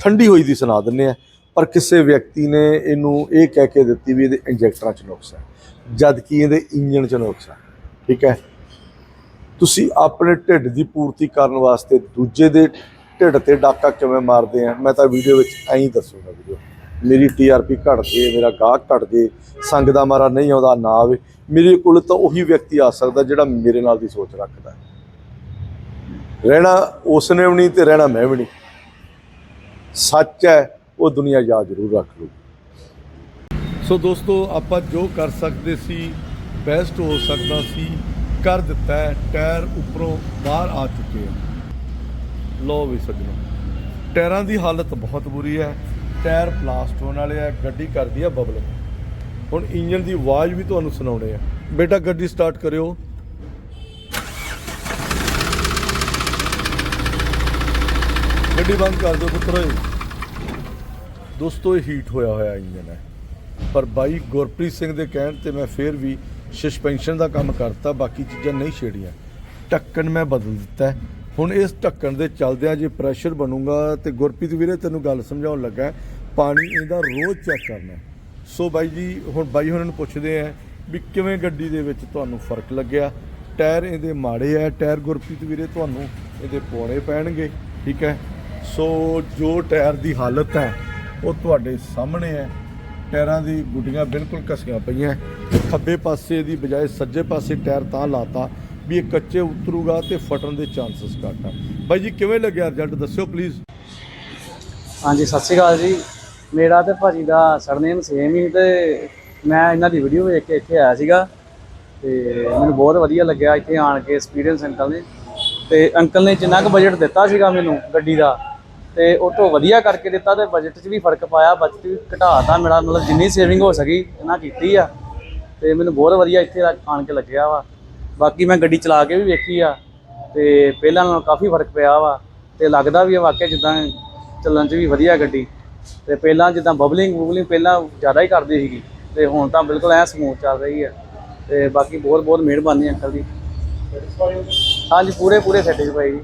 ਠੰਡੀ ਹੋਈ ਦੀ ਸੁਣਾ ਦਿੰਨੇ ਆ ਪਰ ਕਿਸੇ ਵਿਅਕਤੀ ਨੇ ਇਹਨੂੰ ਇਹ ਕਹਿ ਕੇ ਦਿੱਤੀ ਵੀ ਇਹਦੇ ਇੰਜੈਕਟਰਾਂ 'ਚ ਨੁਕਸ ਹੈ। ਜਦ ਕਿ ਇਹਦੇ ਇੰਜਣ 'ਚ ਨੁਕਸ ਹੈ ਠੀਕ ਹੈ? ਤੁਸੀਂ ਆਪਣੇ ਢਿੱਡ ਦੀ ਪੂਰਤੀ ਕਰਨ ਵਾਸਤੇ ਦੂਜੇ ਦੇ ਢਿੱਡ ਤੇ ਡਾਕਾ ਕਿਵੇਂ ਮਾਰਦੇ ਆ, ਮੈਂ ਤਾਂ ਵੀਡੀਓ ਵਿੱਚ ਐਂ ਹੀ ਦੱਸੂਗਾ ਵੀਡੀਓ। ਮੇਰੀ ਟੀਆਰਪੀ ਘਟ ਜੇ, ਮੇਰਾ ਗਾਹਕ ਘਟ ਜੇ, ਸੰਗ ਦਾ ਮਾਰਾ ਨਹੀਂ ਆਉਂਦਾ, ਨਾ ਆਵੇ। ਮੇਰੇ ਕੋਲ ਤਾਂ ਉਹੀ ਵਿਅਕਤੀ ਆ ਸਕਦਾ ਜਿਹੜਾ ਮੇਰੇ ਨਾਲ ਦੀ ਸੋਚ ਰੱਖਦਾ ਰਹਿਣਾ ਉਸਨੇ ਵੀ ਨਹੀਂ ਤੇ ਰਹਿਣਾ ਮੈਂ ਵੀ ਨਹੀਂ। ਸੱਚ ਹੈ, ਉਹ ਦੁਨੀਆ ਯਾਦ ਜ਼ਰੂਰ ਰੱਖ ਲੂ ਸੋ ਦੋਸਤੋ, ਆਪਾਂ ਜੋ ਕਰ ਸਕਦੇ ਸੀ ਬੈਸਟ ਹੋ ਸਕਦਾ ਸੀ, ਕਰ ਦਿੱਤਾ ਹੈ, ਟਾਇਰ ਉੱਪਰੋਂ ਬਾਹਰ ਆ ਚੁੱਕੇ ਆ ਲੋ ਵੀ ਸੱਜਣੋ, ਟਾਇਰਾਂ ਦੀ ਹਾਲਤ ਬਹੁਤ ਬੁਰੀ ਹੈ, ਟਾਇਰ ਪਲਾਸਟ ਹੋਣ ਵਾਲੇ ਆ ਗੱਡੀ ਕਰਦੀ ਆ ਬਬਲ ਹੁਣ ਇੰਜਨ ਦੀ ਆਵਾਜ਼ ਵੀ ਤੁਹਾਨੂੰ ਸੁਣਾਉਣੇ ਆ ਬੇਟਾ, ਗੱਡੀ ਸਟਾਰਟ ਕਰਿਓ। ਗੱਡੀ ਬੰਦ ਕਰ ਦਿਓ ਪੁੱਤਰੋ। ਦੋਸਤੋ, ਇਹ ਹੀਟ ਹੋਇਆ ਹੋਇਆ ਇੰਜਨ ਹੈ। ਪਰ ਬਾਈ ਗੁਰਪ੍ਰੀਤ ਸਿੰਘ ਦੇ ਕਹਿਣ ਤੇ ਮੈਂ ਫੇਰ ਵੀ ਸਸਪੈਂਸ਼ਨ ਦਾ ਕੰਮ ਕਰਤਾ, ਬਾਕੀ ਚੀਜ਼ਾਂ ਨਹੀਂ ਛੇੜੀਆਂ। ਢੱਕਣ ਮੈਂ ਬਦਲ ਦਿੱਤਾ ਹੁਣ ਇਸ ਢੱਕਣ ਦੇ ਚੱਲਦਿਆਂ ਜੇ ਪ੍ਰੈਸ਼ਰ ਬਣੂਗਾ ਤੇ ਗੁਰਪ੍ਰੀਤ ਵੀਰੇ ਤੈਨੂੰ ਗੱਲ ਸਮਝਾਉਣ ਲੱਗਾ ਪਾਣੀ ਇਹਦਾ ਰੋਜ਼ ਚੈੱਕ ਕਰਨਾ ਸੋ ਬਾਈ ਜੀ, ਹੁਣ ਬਾਈ ਉਹਨਾਂ ਨੂੰ ਪੁੱਛਦੇ ਆ ਵੀ ਕਿਵੇਂ ਗੱਡੀ ਦੇ ਵਿੱਚ ਤੁਹਾਨੂੰ ਫ਼ਰਕ ਲੱਗਿਆ? ਟਾਇਰ ਇਹਦੇ ਮਾੜੇ ਆ, ਟਾਇਰ ਗੁਰਪ੍ਰੀਤ ਵੀਰੇ ਤੁਹਾਨੂੰ ਇਹਦੇ ਪਾਉਣੇ ਪੈਣਗੇ, ਠੀਕ ਹੈ? ਸੋ ਜੋ ਟਾਇਰ ਦੀ ਹਾਲਤ ਹੈ, ਉਹ ਤੁਹਾਡੇ ਸਾਹਮਣੇ ਹੈ। ਟਾਇਰਾਂ ਦੀ ਗੁੱਡੀਆਂ ਬਿਲਕੁਲ ਘਸੀਆਂ ਪਈਆਂ। ਖੱਬੇ ਪਾਸੇ ਦੀ ਬਜਾਏ ਸੱਜੇ ਪਾਸੇ ਟਾਇਰ ਤਾਂ ਲਾਤਾ ਵੀ ਇਹ ਕੱਚੇ ਉਤਰੂਗਾ ਤੇ ਫਟਣ ਦੇ ਚਾਂਸਸ ਘੱਟ ਆ। ਬਾਈ ਜੀ, ਕਿਵੇਂ ਲੱਗਿਆ ਰਿਜ਼ਲਟ ਦੱਸਿਓ ਪਲੀਜ਼ ਹਾਂਜੀ, ਸਤਿ ਸ਼੍ਰੀ ਅਕਾਲ ਜੀ। ਮੇਰਾ ਤੇ ਭਾਜੀ ਦਾ ਸਰਨੇਮ ਸੇਮ ਹੀ ਤੇ ਮੈਂ ਇਹਨਾਂ ਦੀ ਵੀਡੀਓ ਵੇਖ ਕੇ ਇੱਥੇ ਆਇਆ ਸੀਗਾ ਤੇ ਮੈਨੂੰ ਬਹੁਤ ਵਧੀਆ ਲੱਗਿਆ ਇੱਥੇ ਆਣ ਕੇ ਐਕਸਪੀਰੀਅੰਸ ਅੰਕਲ ਨੇ। ਤੇ ਅੰਕਲ ਨੇ ਜਿੰਨਾ ਕੁ ਬਜਟ ਦਿੱਤਾ ਸੀਗਾ ਮੈਨੂੰ ਗੱਡੀ ਦਾ ਤੇ ਉਹ ਤੋਂ ਵਧੀਆ ਕਰਕੇ ਦਿੱਤਾ ਤੇ ਬਜਟ 'ਚ ਵੀ ਫ਼ਰਕ ਪਾਇਆ ਬਜਟ ਵੀ ਘਟਾਤਾ ਮੇਰਾ ਮਤਲਬ ਜਿੰਨੀ ਸੇਵਿੰਗ ਹੋ ਸਕੀ ਇਹਨਾਂ ਕੀਤੀ ਆ। ਤੇ ਮੈਨੂੰ ਬਹੁਤ ਵਧੀਆ ਇੱਥੇ ਆਣ ਕੇ ਲੱਗਿਆ ਵਾ। ਬਾਕੀ ਮੈਂ ਗੱਡੀ ਚਲਾ ਕੇ ਵੀ ਵੇਖੀ ਆ ਤੇ ਪਹਿਲਾਂ ਨਾਲੋਂ ਕਾਫੀ ਫ਼ਰਕ ਪਿਆ ਵਾ ਤੇ ਲੱਗਦਾ ਵੀ ਆ ਵਾਕਿਆ ਜਿੱਦਾਂ ਚੱਲਣ 'ਚ ਵੀ ਵਧੀਆ ਗੱਡੀ। ਤੇ ਪਹਿਲਾਂ ਜਿੱਦਾਂ ਬਬਲਿੰਗ ਬੁਬਲਿੰਗ ਪਹਿਲਾਂ ਜ਼ਿਆਦਾ ਹੀ ਕਰਦੀ ਸੀਗੀ ਤੇ ਹੁਣ ਤਾਂ ਬਿਲਕੁਲ ਐ ਸਮੂਥ ਚੱਲ ਰਹੀ ਆ। ਤੇ ਬਾਕੀ ਬਹੁਤ ਬਹੁਤ ਮਿਹਰਬਾਨੀ ਅੰਕਲ ਦੀ। ਹਾਂਜੀ ਪੂਰੇ ਪੂਰੇ ਸੈਟਿਸਫਾਈ ਜੀ।